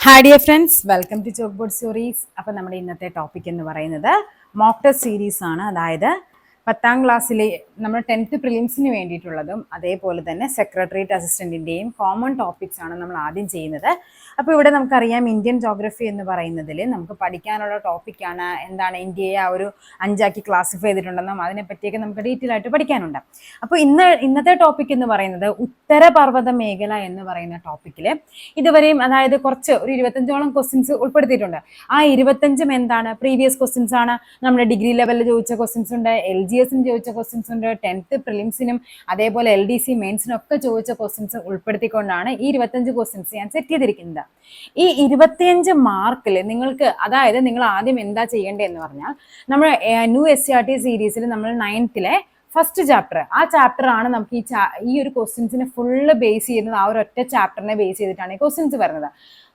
Hi dear friends welcome to chalk board stories അപ്പോൾ നമ്മുടെ ഇന്നത്തെ ടോപ്പിക് എന്ന് പറയുന്നത് മോക്ക് ടെസ്റ്റ് സീരീസ് ആണ്. അതായത് പത്താം ക്ലാസ്സിലെ നമ്മൾ ടെൻത്ത് പ്രിലിംസിന് വേണ്ടിയിട്ടുള്ളതും അതേപോലെ തന്നെ സെക്രട്ടറിയേറ്റ് അസിസ്റ്റന്റിന്റെയും കോമൺ ടോപ്പിക്സ് ആണ് നമ്മൾ ആദ്യം ചെയ്യുന്നത്. അപ്പോൾ ഇവിടെ നമുക്കറിയാം ഇന്ത്യൻ ജോഗ്രഫി എന്ന് പറയുന്നതിൽ നമുക്ക് പഠിക്കാനുള്ള ടോപ്പിക്കാണ് എന്താണ് ഇന്ത്യയെ ആ ഒരു അഞ്ചാക്കി ക്ലാസിഫൈ ചെയ്തിട്ടുണ്ടെന്നും അതിനെപ്പറ്റിയൊക്കെ നമുക്ക് ഡീറ്റെയിൽ ആയിട്ട് പഠിക്കാനുണ്ട്. അപ്പോൾ ഇന്ന് ഇന്നത്തെ ടോപ്പിക് എന്ന് പറയുന്നത് ഉത്തരപർവത മേഖല എന്ന് പറയുന്ന ടോപ്പിക്കിൽ ഇതുവരെയും അതായത് കുറച്ച് ഒരു ഇരുപത്തഞ്ചോളം ക്വസ്റ്റ്യൻസ് ഉൾപ്പെടുത്തിയിട്ടുണ്ട്. ആ ഇരുപത്തഞ്ചും എന്താണ്? പ്രീവിയസ് ക്വസ്റ്റ്യൻസ് ആണ്. നമ്മുടെ ഡിഗ്രി ലെവലിൽ ചോദിച്ച ക്വസ്റ്റ്യൻസ് ഉണ്ട്. എൽ ജി എസിന് ചോദിച്ച ക്വസ്റ്റ്യൻസ് ഉണ്ട് ടെൻത്ത് പ്രിലിംസിനും അതേപോലെ എൽ ഡി സി മെയിൻസിനും ഒക്കെ ചോദിച്ച ക്വസ്റ്റ്യൻസ് ഉൾപ്പെടുത്തിക്കൊണ്ടാണ് ഈ ഇരുപത്തഞ്ച് ക്വസ്റ്റ്യൻസ് ഞാൻ സെറ്റ് ചെയ്തിരിക്കുന്നത്. ഈ ഇരുപത്തിയഞ്ച് മാർക്കിൽ നിങ്ങൾക്ക് അതായത് നിങ്ങൾ ആദ്യം എന്താ ചെയ്യേണ്ടതെന്ന് പറഞ്ഞാൽ നമ്മൾ new S C R T സീരീസിൽ നമ്മൾ നയൻത്തിലെ ഫസ്റ്റ് ചാപ്റ്റർ ആ ചാപ്റ്റർ ആണ് നമുക്ക് ഈ ഈ ഒരു ക്വസ്റ്റ്യൻസിനെ ഫുള്ള് ബേസ് ചെയ്യുന്നത് ആ ഒരു ഒറ്റ ചാപ്റ്ററിനെ ബേസ് ചെയ്തിട്ടാണ് ഈ ക്വസ്റ്റ്യൻസ് വരുന്നത്.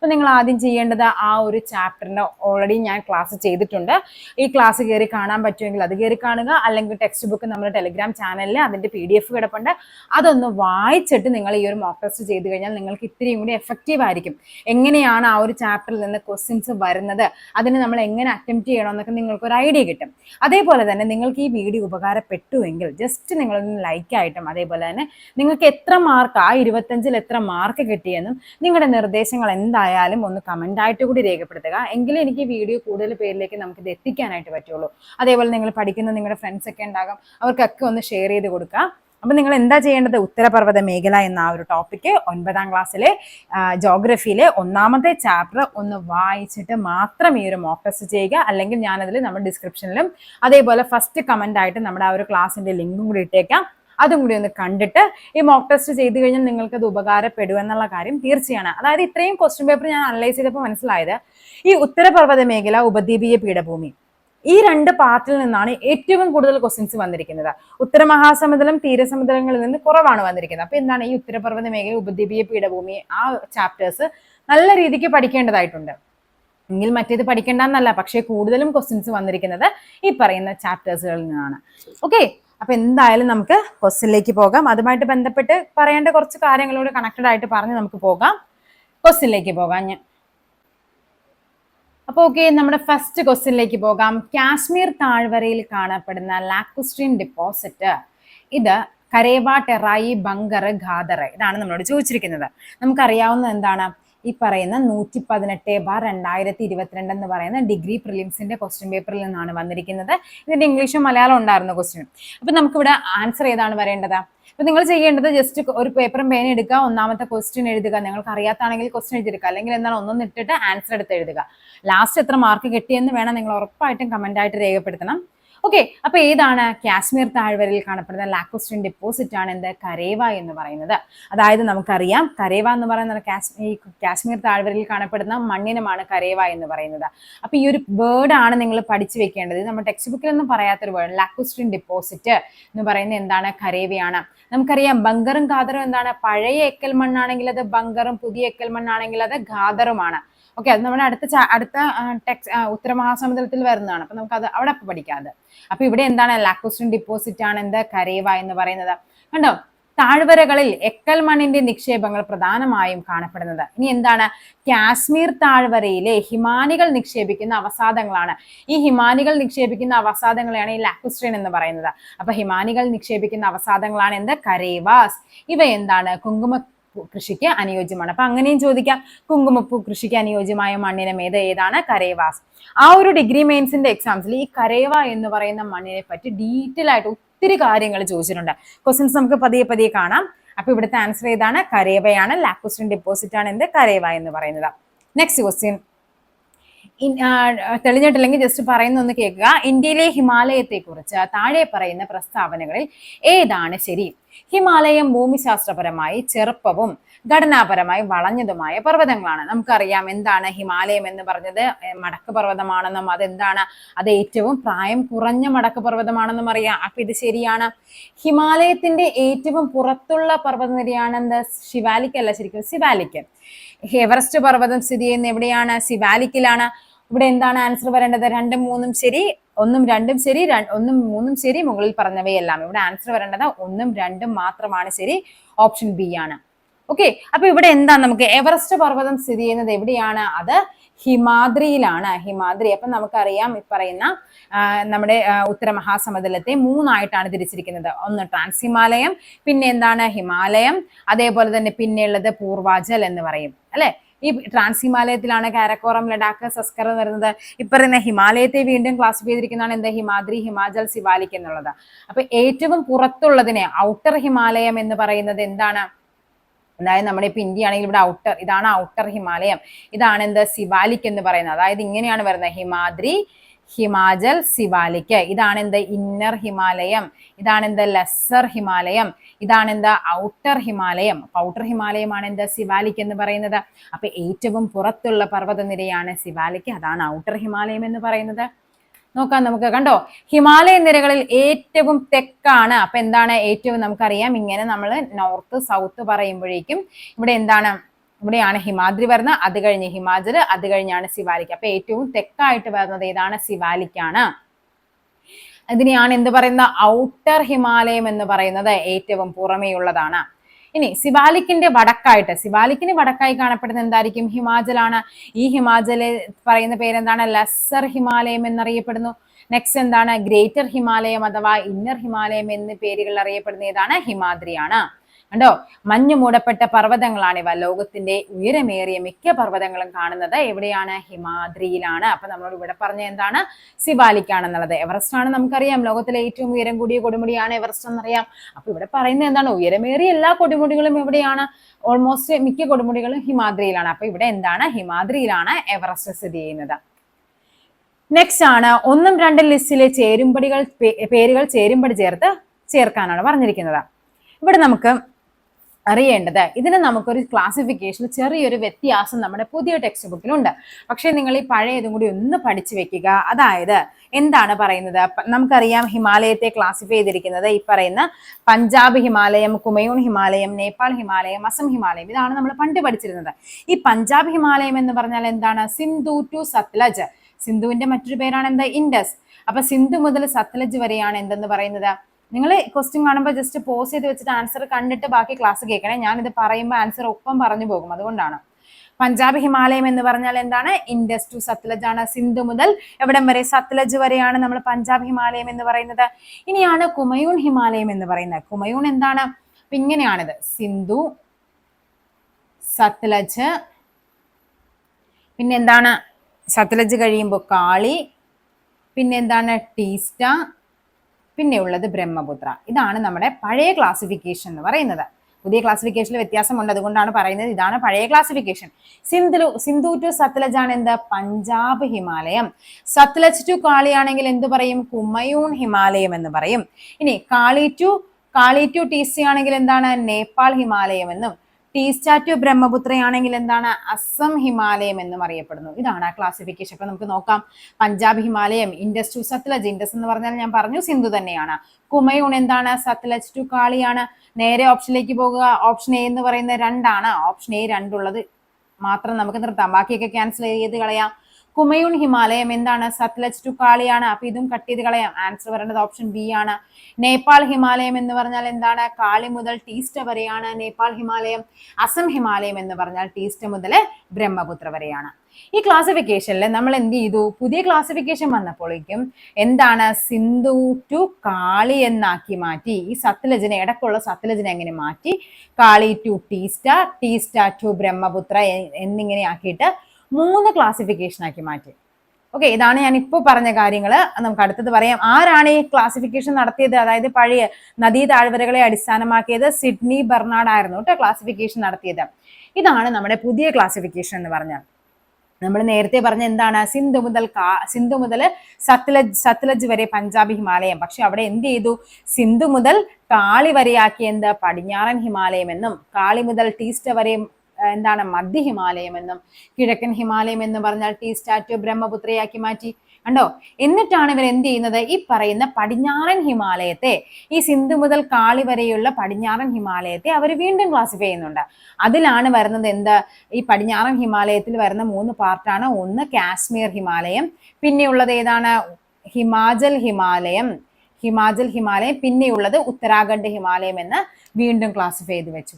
അപ്പോൾ നിങ്ങൾ ആദ്യം ചെയ്യേണ്ടത് ആ ഒരു ചാപ്റ്ററിന്റെ ഓൾറെഡി ഞാൻ ക്ലാസ് ചെയ്തിട്ടുണ്ട്. ഈ ക്ലാസ് കയറി കാണാൻ പറ്റുമെങ്കിൽ അത് കയറി കാണുക. അല്ലെങ്കിൽ ടെക്സ്റ്റ് ബുക്ക് നമ്മുടെ ടെലിഗ്രാം ചാനലിൽ അതിന്റെ പി ഡി എഫ് കിടപ്പുണ്ട്. അതൊന്ന് വായിച്ചിട്ട് നിങ്ങൾ ഈ ഒരു മോക്ക് ടെസ്റ്റ് ചെയ്ത് കഴിഞ്ഞാൽ നിങ്ങൾക്ക് ഇത്രയും കൂടി എഫക്റ്റീവ് ആയിരിക്കും. എങ്ങനെയാണ് ആ ഒരു ചാപ്റ്ററിൽ നിന്ന് ക്വസ്റ്റ്യൻസ് വരുന്നത്? അതിന് നമ്മൾ എങ്ങനെ അറ്റംപ്റ്റ് ചെയ്യണമെന്നൊക്കെ നിങ്ങൾക്ക് ഒരു ഐഡിയ കിട്ടും. അതേപോലെ തന്നെ നിങ്ങൾക്ക് ഈ വീഡിയോ ഉപകാരപ്പെട്ടുവെങ്കിൽ ജസ്റ്റ് നിങ്ങളൊന്ന് ലൈക്ക് ആയിട്ടും അതേപോലെ തന്നെ നിങ്ങൾക്ക് എത്ര മാർക്ക് ആ ഇരുപത്തഞ്ചിൽ എത്ര മാർക്ക് കിട്ടിയെന്നും നിങ്ങളുടെ നിർദ്ദേശങ്ങൾ എന്തായാലും ഒന്ന് കമന്റ് ആയിട്ട് കൂടി രേഖപ്പെടുത്തുക. എങ്കിലും എനിക്ക് ഈ വീഡിയോ കൂടുതൽ പേരിലേക്ക് നമുക്ക് ഇത് എത്തിക്കാനായിട്ട് പറ്റുള്ളൂ. അതേപോലെ നിങ്ങൾ പഠിക്കുന്ന നിങ്ങളുടെ ഫ്രണ്ട്സ് ഒക്കെ ഉണ്ടാകും. അവർക്കൊക്കെ ഒന്ന് ഷെയർ ചെയ്ത് കൊടുക്കുക. അപ്പം നിങ്ങൾ എന്താ ചെയ്യേണ്ടത്? ഉത്തരപർവത മേഖല എന്ന ആ ഒരു ടോപ്പിക്ക് ഒൻപതാം ക്ലാസ്സിലെ ജോഗ്രഫിയിലെ ഒന്നാമത്തെ ചാപ്റ്റർ ഒന്ന് വായിച്ചിട്ട് മാത്രം ഈ ഒരു മോക്ക് ടെസ്റ്റ് ചെയ്യുക. അല്ലെങ്കിൽ ഞാനതിൽ നമ്മുടെ ഡിസ്ക്രിപ്ഷനിലും അതേപോലെ ഫസ്റ്റ് കമന്റ് ആയിട്ട് നമ്മുടെ ആ ഒരു ക്ലാസ്സിന്റെ ലിങ്കും കൂടി ഇട്ടേക്കാം. അതും കൂടി ഒന്ന് കണ്ടിട്ട് ഈ മോക്ക് ടെസ്റ്റ് ചെയ്ത് കഴിഞ്ഞാൽ നിങ്ങൾക്ക് അത് ഉപകാരപ്പെടും എന്നുള്ള കാര്യം തീർച്ചയാണ്. അതായത് ഇത്രയും ക്വസ്റ്റ്യൻ പേപ്പർ ഞാൻ അനലൈസ് ചെയ്തപ്പോൾ മനസ്സിലായത് ഈ ഉത്തരപർവത മേഖല ഉപദ്വീപീയ പീഠഭൂമി. ഈ രണ്ട് പാർട്ടിൽ നിന്നാണ് ഏറ്റവും കൂടുതൽ ക്വസ്റ്റ്യൻസ് വന്നിരിക്കുന്നത്. ഉത്തരമഹാസമുദ്രം തീരസമുദ്രങ്ങളിൽ നിന്ന് കുറവാണ് വന്നിരിക്കുന്നത്. അപ്പൊ എന്താണ് ഈ ഉത്തരപർവത മേഖല ഉപദ്വീപീയ പീഠഭൂമി ആ ചാപ്റ്റേഴ്സ് നല്ല രീതിക്ക് പഠിക്കേണ്ടതായിട്ടുണ്ട്. എങ്കിൽ മറ്റേത് പഠിക്കേണ്ടെന്നല്ല പക്ഷേ കൂടുതലും ക്വസ്റ്റ്യൻസ് വന്നിരിക്കുന്നത് ഈ പറയുന്ന ചാപ്റ്റേഴ്സുകളിൽ നിന്നാണ്. ഓക്കെ അപ്പൊ എന്തായാലും നമുക്ക് ക്വസ്റ്റിനിലേക്ക് പോകാം. അതുമായിട്ട് ബന്ധപ്പെട്ട് പറയേണ്ട കുറച്ച് കാര്യങ്ങളോട് കണക്റ്റഡ് ആയിട്ട് പറഞ്ഞ് നമുക്ക് പോകാം. ക്വസ്റ്റിനിലേക്ക് പോകാം ഞാൻ അപ്പോൾ ഓക്കെ നമ്മുടെ ഫസ്റ്റ് ക്വസ്റ്റ്യനിലേക്ക് പോകാം. കാശ്മീർ താഴ്വരയിൽ കാണപ്പെടുന്ന ലാക്കുസ്ട്രീൻ ഡിപ്പോസിറ്റ് ഇത് കരേവ ടെറായി ബങ്കർ ഖാദർ ഇതാണ് നമ്മളോട് ചോദിച്ചിരിക്കുന്നത്. നമുക്കറിയാവുന്ന എന്താണ്? ഈ പറയുന്ന നൂറ്റി പതിനെട്ട് ബാർ രണ്ടായിരത്തി ഇരുപത്തിരണ്ട് എന്ന് പറയുന്ന ഡിഗ്രി പ്രിലിംസിന്റെ ക്വസ്റ്റ്യൻ പേപ്പറിൽ നിന്നാണ് വന്നിരിക്കുന്നത്. ഇതിന്റെ ഇംഗ്ലീഷും മലയാളം ഉണ്ടായിരുന്ന ക്വസ്റ്റ്യൻ അപ്പൊ നമുക്കിവിടെ ആൻസർ ഏതാണ് വരേണ്ടത്? അപ്പൊ നിങ്ങൾ ചെയ്യേണ്ടത് ജസ്റ്റ് ഒരു പേപ്പറും പേന എടുക്കുക ഒന്നാമത്തെ ക്വസ്റ്റ്യൻ എഴുതുക. നിങ്ങൾക്ക് അറിയാത്താണെങ്കിൽ ക്വസ്റ്റ്യൻ എഴുതിയെടുക്കുക. അല്ലെങ്കിൽ എന്താണ് ഒന്നും ഇട്ടിട്ട് ആൻസർ എടുത്ത് എഴുതുക. ലാസ്റ്റ് എത്ര മാർക്ക് കിട്ടിയെന്ന് വേണം നിങ്ങൾ ഉറപ്പായിട്ടും കമന്റ് ആയിട്ട് രേഖപ്പെടുത്തണം. ഓക്കെ അപ്പൊ ഏതാണ് കാശ്മീർ താഴ്വരയിൽ കാണപ്പെടുന്ന ലാക്കോസ്റ്റിൻ ഡെപ്പോസിറ്റ് ആണ് എന്ത്? കരേവ എന്ന് പറയുന്നത്. അതായത് നമുക്കറിയാം കരേവ എന്ന് പറയുന്ന കാശ്മീർ കാശ്മീർ താഴ്വരയിൽ കാണപ്പെടുന്ന മണ്ണിനമാണ് കരേവ എന്ന് പറയുന്നത്. അപ്പൊ ഈ ഒരു വേർഡ് ആണ് നിങ്ങൾ പഠിച്ചു വെക്കേണ്ടത്. നമ്മുടെ ടെക്സ്റ്റ് ബുക്കിലൊന്നും പറയാത്തൊരു വേർഡ് ലാക്കോസ്റ്റിൻ ഡെപ്പോസിറ്റ് എന്ന് പറയുന്നത് എന്താണ്? കരേവയാണ്. നമുക്കറിയാം ബങ്കറും ഖാദറും എന്താണ്? പഴയ എക്കൽ മണ്ണാണെങ്കിൽ അത് ബങ്കറും പുതിയ എക്കൽ മണ്ണാണെങ്കിൽ അത് ഖാദറുമാണ്. ഓക്കെ അത് നമ്മുടെ അടുത്ത അടുത്ത ടെക്സ് ഉത്തരമഹാസമുദ്രത്തിൽ വരുന്നതാണ്. അപ്പൊ നമുക്ക് അത് അവിടെ പഠിക്കാം അത്. അപ്പൊ ഇവിടെ എന്താണ് ലാക്കോസ്റ്റിൻ ഡിപ്പോസിറ്റ് ആണ് എന്ത് കരേവ എന്ന് പറയുന്നത്? കണ്ടോ? താഴ്വരകളിൽ എക്കൽ മണ്ണിന്റെ നിക്ഷേപങ്ങൾ പ്രധാനമായും കാണപ്പെടുന്നത്. ഇനി എന്താണ്? കാശ്മീർ താഴ്വരയിലെ ഹിമാനികൾ നിക്ഷേപിക്കുന്ന അവസാദങ്ങളാണ്. ഈ ഹിമാനികൾ നിക്ഷേപിക്കുന്ന അവസാദങ്ങളെയാണ് ഈ ലാക്കുസ്ട്രീൻ എന്ന് പറയുന്നത്. അപ്പൊ ഹിമാനികൾ നിക്ഷേപിക്കുന്ന അവസാദങ്ങളാണ് എന്ത്? കരേവാസ്. ഇവ എന്താണ്? കുങ്കുമ കൃഷിക്ക് അനുയോജ്യമാണ്. അപ്പൊ അങ്ങനെയും ചോദിക്കാം. കുങ്കുമപ്പൂ കൃഷിക്ക് അനുയോജ്യമായ മണ്ണിനം ഏത്? ഏതാണ്? കരേവാസ്. ആ ഒരു ഡിഗ്രി മെയിൻസിന്റെ എക്സാംസിൽ ഈ കരേവ എന്ന് പറയുന്ന മണ്ണിനെ പറ്റി ഡീറ്റെയിൽ ആയിട്ട് ഒത്തിരി കാര്യങ്ങൾ ചോദിച്ചിട്ടുണ്ട്. ക്വസ്റ്റ്യൻസ് നമുക്ക് പതിയെ പതിയെ കാണാം. അപ്പൊ ഇവിടുത്തെ ആൻസർ ഏതാണ്? കരേവയാണ്. ലാക്കോസ്റ്റിൻ ഡെപ്പോസിറ്റ് ആണ് എന്ത്? കരേവ എന്ന് പറയുന്നത്. നെക്സ്റ്റ് ക്വസ്റ്റ്യൻ തെളിഞ്ഞിട്ടില്ലെങ്കിൽ ജസ്റ്റ് പറയുന്ന ഒന്ന് കേൾക്കുക. ഇന്ത്യയിലെ ഹിമാലയത്തെ കുറിച്ച് താഴെ പറയുന്ന പ്രസ്താവനകളിൽ ഏതാണ് ശരി? ഹിമാലയം ഭൂമിശാസ്ത്രപരമായി ചെറുപ്പവും ഘടനാപരമായി വളഞ്ഞതുമായ പർവതങ്ങളാണ്. നമുക്കറിയാം എന്താണ് ഹിമാലയം എന്ന് പറഞ്ഞത്. മടക്ക് പർവതമാണെന്നും അതെന്താണ്? അത് ഏറ്റവും പ്രായം കുറഞ്ഞ മടക്ക് പർവതമാണെന്നും അറിയാം. അപ്പൊ ഇത് ശരിയാണ്. ഹിമാലയത്തിന്റെ ഏറ്റവും പുറത്തുള്ള പർവതനിരയാണ് എന്ത് ശിവാലിക് അല്ല ശരിക്കും സിവാലിക് എവറസ്റ്റ് പർവതം സ്ഥിതി ചെയ്യുന്ന എവിടെയാണ്? ശിവാലിക്കിലാണ്. ഇവിടെ എന്താണ് ആൻസർ വരേണ്ടത്? രണ്ടും മൂന്നും ശരി ഒന്നും രണ്ടും ശരി ഒന്നും മൂന്നും ശരി മുകളിൽ പറഞ്ഞവയെല്ലാം. ഇവിടെ ആൻസർ വരേണ്ടത് ഒന്നും രണ്ടും മാത്രമാണ് ശരി. ഓപ്ഷൻ ബി ആണ്. ഓക്കെ അപ്പൊ ഇവിടെ എന്താ നമുക്ക് എവറസ്റ്റ് പർവതം സ്ഥിതി ചെയ്യുന്നത് എവിടെയാണ്? അത് ഹിമാദ്രിയിലാണ്. ഹിമാദ്രി അപ്പൊ നമുക്കറിയാം ഈ പറയുന്ന നമ്മുടെ ഉത്തര മഹാസമതലത്തെ മൂന്നായിട്ടാണ് തിരിച്ചിരിക്കുന്നത്. ഒന്ന് ട്രാൻസ് ഹിമാലയം പിന്നെ എന്താണ്? ഹിമാലയം അതേപോലെ തന്നെ പിന്നെയുള്ളത് പൂർവാചൽ എന്ന് പറയും. അല്ലെ? ഈ ട്രാൻസ് ഹിമാലയത്തിലാണ് കാരക്കോറം ലഡാക്ക് സസ്കർ എന്ന് പറയുന്നത് ഇപ്പറയുന്ന ഹിമാലയത്തെ വീണ്ടും ക്ലാസിഫൈ ചെയ്തിരിക്കുന്നതാണ് എന്താ? ഹിമാദ്രി ഹിമാചൽ സിവാലിക് എന്നുള്ളത്. അപ്പൊ ഏറ്റവും പുറത്തുള്ളതിനെ ഔട്ടർ ഹിമാലയം എന്ന് പറയുന്നത് എന്താണ്? അതായത് നമ്മുടെ ഇപ്പൊ ഇന്ത്യ ആണെങ്കിൽ ഇവിടെ ഔട്ടർ ഇതാണ് ഔട്ടർ ഹിമാലയം. ഇതാണ് എന്ത് സിവാലിക് എന്ന് പറയുന്നത്. അതായത് ഇങ്ങനെയാണ് വരുന്നത്. ഹിമാദ്രി ഹിമാചൽ സിവാലിക് ഇതാണ് എന്ത് ഇന്നർ ഹിമാലയം. ഇതാണ് എന്ത് ലെസ്സർ ഹിമാലയം. ഇതാണ് എന്ത് ഔട്ടർ ഹിമാലയം. ഔട്ടർ ഹിമാലയമാണ് എന്താ സിവാലിക് എന്ന് പറയുന്നത്. അപ്പൊ ഏറ്റവും പുറത്തുള്ള പർവതനിരയാണ് സിവാലിക് അതാണ് ഔട്ടർ ഹിമാലയം എന്ന് പറയുന്നത്. നോക്കാം നമുക്ക്. കണ്ടോ? ഹിമാലയ നിരകളിൽ ഏറ്റവും തെക്കാണ്. അപ്പൊ എന്താണ് ഏറ്റവും നമുക്കറിയാം? ഇങ്ങനെ നമ്മൾ നോർത്ത് സൗത്ത് പറയുമ്പോഴേക്കും ഇവിടെ എന്താണ്? ഇവിടെയാണ് ഹിമാദ്രി വരുന്നത് അത് കഴിഞ്ഞ് ഹിമാചൽ അത് കഴിഞ്ഞാണ് സിവാലിക്ക് അപ്പൊ ഏറ്റവും തെക്കായിട്ട് വരുന്നത് ഏതാണ്? സിവാലിക്കാണ് ഇതിനെയാണ് എന്ത് പറയുന്ന? ഔട്ടർ ഹിമാലയം എന്ന് പറയുന്നത് ഏറ്റവും പുറമേയുള്ളതാണ്. ഇനി സിവാലിക്കിന്റെ വടക്കായിട്ട് സിവാലിക്കിന് വടക്കായി കാണപ്പെടുന്ന എന്തായിരിക്കും? ഹിമാചലാണ്. ഈ ഹിമാചൽ പറയുന്ന പേരെന്താണ്? ലെസ്സർ ഹിമാലയം എന്നറിയപ്പെടുന്നു. നെക്സ്റ്റ് എന്താണ്? ഗ്രേറ്റർ ഹിമാലയം അഥവാ ഇന്നർ ഹിമാലയം എന്ന് പേരുകളിൽ അറിയപ്പെടുന്ന ഏതാണ്? ഹിമാദ്രിയാണ്. കണ്ടോ? മഞ്ഞു മൂടപ്പെട്ട പർവതങ്ങളാണ് ഇവ. ലോകത്തിന്റെ ഉയരമേറിയ മിക്ക പർവതങ്ങളും കാണുന്നത് എവിടെയാണ്? ഹിമാദ്രിയിലാണ്. അപ്പൊ നമ്മളോട് ഇവിടെ പറഞ്ഞ എന്താണ്? സിവാലിക്കാണെന്നുള്ളത്. എവറസ്റ്റ് ആണ് നമുക്കറിയാം. ലോകത്തിലെ ഏറ്റവും ഉയരം കൂടിയ കൊടുമുടിയാണ് എവറസ്റ്റ് എന്നറിയാം. അപ്പൊ ഇവിടെ പറയുന്നത് എന്താണ്? ഉയരമേറിയ എല്ലാ കൊടുമുടികളും എവിടെയാണ്? ഓൾമോസ്റ്റ് മിക്ക കൊടുമുടികളും ഹിമാദ്രിയിലാണ്. അപ്പൊ ഇവിടെ എന്താണ്? ഹിമാദ്രിയിലാണ് എവറസ്റ്റ് സ്ഥിതി ചെയ്യുന്നത്. നെക്സ്റ്റ് ആണ്. ഒന്നും രണ്ടും ലിസ്റ്റിലെ ചേരുംപടികൾ പേരുകൾ ചേരുംപടി ചേർത്ത് ചേർക്കാനാണ് പറഞ്ഞിരിക്കുന്നത്. ഇവിടെ നമുക്ക് അറിയേണ്ടത്. ഇതിന് നമുക്കൊരു ക്ലാസിഫിക്കേഷൻ ചെറിയൊരു വ്യത്യാസം നമ്മുടെ പുതിയ ടെക്സ്റ്റ് ബുക്കിലുണ്ട് പക്ഷേ നിങ്ങൾ ഈ പഴയതും കൂടി ഒന്ന് പഠിച്ചു വെക്കുക. അതായത് എന്താണ് പറയുന്നത്? നമുക്കറിയാം ഹിമാലയത്തെ ക്ലാസിഫൈ ചെയ്തിരിക്കുന്നത് ഈ പറയുന്ന പഞ്ചാബ് ഹിമാലയം കുമയൂൺ ഹിമാലയം നേപ്പാൾ ഹിമാലയം അസം ഹിമാലയം. ഇതാണ് നമ്മൾ പണ്ട് പഠിച്ചിരുന്നത്. ഈ പഞ്ചാബ് ഹിമാലയം എന്ന് പറഞ്ഞാൽ എന്താണ്? സിന്ധു ടു സത്ലജ്. സിന്ധുവിന്റെ മറ്റൊരു പേരാണ് എന്താ? ഇൻഡസ്. അപ്പൊ സിന്ധു മുതൽ സത്ലജ് വരെയാണ് എന്തെന്ന് പറയുന്നത്? നിങ്ങൾ ക്വസ്റ്റ്യൻ കാണുമ്പോൾ ജസ്റ്റ് പോസ് ചെയ്ത് വെച്ചിട്ട് ആൻസർ കണ്ടിട്ട് ബാക്കി ക്ലാസ് കേൾക്കണേ. ഞാനിത് പറയുമ്പോൾ ആൻസർ ഒപ്പം പറഞ്ഞു പോകും. അതുകൊണ്ടാണ്. പഞ്ചാബ് ഹിമാലയം എന്ന് പറഞ്ഞാൽ എന്താണ്? ഇൻഡസ് ടു സത്ലജ് ആണ്. സിന്ധു മുതൽ എവിടം വരെ സത്ലജ് വരെയാണ് നമ്മൾ പഞ്ചാബ് ഹിമാലയം എന്ന് പറയുന്നത്. ഇനിയാണ് കുമയൂൺ ഹിമാലയം എന്ന് പറയുന്നത്. കുമയൂൺ എന്താണ്? അപ്പൊ ഇങ്ങനെയാണിത്. സിന്ധു സത്ലജ് പിന്നെന്താണ് സത്ലജ് കഴിയുമ്പോൾ കാളി പിന്നെന്താണ് ടീസ്റ്റ പിന്നെ ഉള്ളത് ബ്രഹ്മപുത്ര. ഇതാണ് നമ്മുടെ പഴയ ക്ലാസിഫിക്കേഷൻ എന്ന് പറയുന്നത്. പുതിയ ക്ലാസിഫിക്കേഷനിൽ വ്യത്യാസമുണ്ട്. അതുകൊണ്ടാണ് പറയുന്നത് ഇതാണ് പഴയ ക്ലാസിഫിക്കേഷൻ സിന്ധു സിന്ധു ടു സത്ലജ് ആണ് എന്ത്? പഞ്ചാബ് ഹിമാലയം. സത്ലജ് ടു കാളി ആണെങ്കിൽ എന്ത് പറയും? കുമയൂൺ ഹിമാലയം എന്ന് പറയും. ഇനി Kali to Kali to T C ആണെങ്കിൽ എന്താണ്? നേപ്പാൾ ഹിമാലയം എന്നും. ടീസ്റ്റ സ്റ്റാറ്റ്യൂ ബ്രഹ്മപുത്രയാണെങ്കിൽ എന്താണ്? അസം ഹിമാലയം എന്നും അറിയപ്പെടുന്നു. ഇതാണ് ആ ക്ലാസിഫിക്കേഷൻ അപ്പൊ നമുക്ക് നോക്കാം. പഞ്ചാബ് ഹിമാലയം ഇൻഡസ് ടു സത്ലജ് ഇൻഡസ് എന്ന് പറഞ്ഞാൽ ഞാൻ പറഞ്ഞു സിന്ധു തന്നെയാണ്. കുമയൂൺ എന്താണ്? സത്ലജ് ടു കാളിയാണ്. നേരെ ഓപ്ഷനിലേക്ക് പോകുക. ഓപ്ഷൻ എ എന്ന് പറയുന്നത് രണ്ടാണ്. ഓപ്ഷൻ എ രണ്ടുള്ളത്. മാത്രം നമുക്ക് നിർത്താം. ബാക്കിയൊക്കെ ക്യാൻസൽ ചെയ്ത് കളയാം. കുമയൂൺ ഹിമാലയം എന്താണ്? സത്ലജ് ടു കാളിയാണ്. അപ്പൊ ഇതും കട്ട് ചെയ്ത് കളയാം. ആൻസർ വരേണ്ടത് ഓപ്ഷൻ ബി ആണ്. നേപ്പാൾ ഹിമാലയം എന്ന് പറഞ്ഞാൽ എന്താണ്? കാളി മുതൽ ടീസ്റ്റ വരെയാണ് നേപ്പാൾ ഹിമാലയം. അസം ഹിമാലയം എന്ന് പറഞ്ഞാൽ ടീസ്റ്റ മുതൽ ബ്രഹ്മപുത്ര വരെയാണ്. ഈ ക്ലാസിഫിക്കേഷനിൽ നമ്മൾ എന്ത് ചെയ്തു? പുതിയ ക്ലാസിഫിക്കേഷൻ വന്നപ്പോഴേക്കും എന്താണ്? സിന്ധു ടു കാളി എന്നാക്കി മാറ്റി. ഈ സത്ലജിനെ ഇടക്കുള്ള സത്ലജിനെ എങ്ങനെ മാറ്റി? കാളി ടു ടീസ്റ്റ ടീസ്റ്റ ടു ബ്രഹ്മപുത്ര എന്നിങ്ങനെ ആക്കിയിട്ട് മൂന്ന് ക്ലാസിഫിക്കേഷൻ ആക്കി മാറ്റി. ഓക്കെ ഇതാണ് ഞാൻ ഇപ്പോൾ പറഞ്ഞ കാര്യങ്ങൾ നമുക്ക് അടുത്തത് പറയാം. ആരാണ് ഈ ക്ലാസിഫിക്കേഷൻ നടത്തിയത്? അതായത് പഴയ നദീ താഴ്വരകളെ അടിസ്ഥാനമാക്കിയത് സിഡ്നി ബെർണാഡ് ആയിരുന്നു കേട്ടോ ക്ലാസിഫിക്കേഷൻ നടത്തിയത്. ഇതാണ് നമ്മുടെ പുതിയ ക്ലാസിഫിക്കേഷൻ എന്ന് പറഞ്ഞാൽ. നമ്മൾ നേരത്തെ പറഞ്ഞ എന്താണ്? സിന്ധു മുതൽ കാ സിന്ധു മുതൽ സത്ലജ് സത്ലജ് വരെ പഞ്ചാബ് ഹിമാലയം. പക്ഷെ അവിടെ എന്ത് ചെയ്തു? സിന്ധു മുതൽ കാളി വരെയാക്കിയ എന്ത്? പടിഞ്ഞാറൻ ഹിമാലയം എന്നും കാളി മുതൽ ടീസ്റ്റ വരെ ആ, എന്താണ് മധ്യ ഹിമാലയം എന്നും കിഴക്കൻ ഹിമാലയം എന്ന് പറഞ്ഞാൽ ടീ സ്റ്റാറ്റു ബ്രഹ്മപുത്രയാക്കി മാറ്റി. കണ്ടോ? എന്നിട്ടാണ് ഇവർ എന്ത് ചെയ്യുന്നത്? ഈ പറയുന്ന പടിഞ്ഞാറൻ ഹിമാലയത്തെ ഈ സിന്ധു മുതൽ കാളി വരെയുള്ള പടിഞ്ഞാറൻ ഹിമാലയത്തെ അവർ വീണ്ടും ക്ലാസിഫൈ ചെയ്യുന്നുണ്ട്. അതിലാണ് വരുന്നത് എന്ത്? ഈ പടിഞ്ഞാറൻ ഹിമാലയത്തിൽ വരുന്ന മൂന്ന് പാർട്ടാണ് ഒന്ന് കാശ്മീർ ഹിമാലയം പിന്നെയുള്ളത് ഏതാണ്? ഹിമാചൽ ഹിമാലയം ഹിമാചൽ ഹിമാലയം പിന്നെയുള്ളത് ഉത്തരാഖണ്ഡ് ഹിമാലയം എന്ന് വീണ്ടും ക്ലാസിഫൈ ചെയ്ത് വെച്ചു.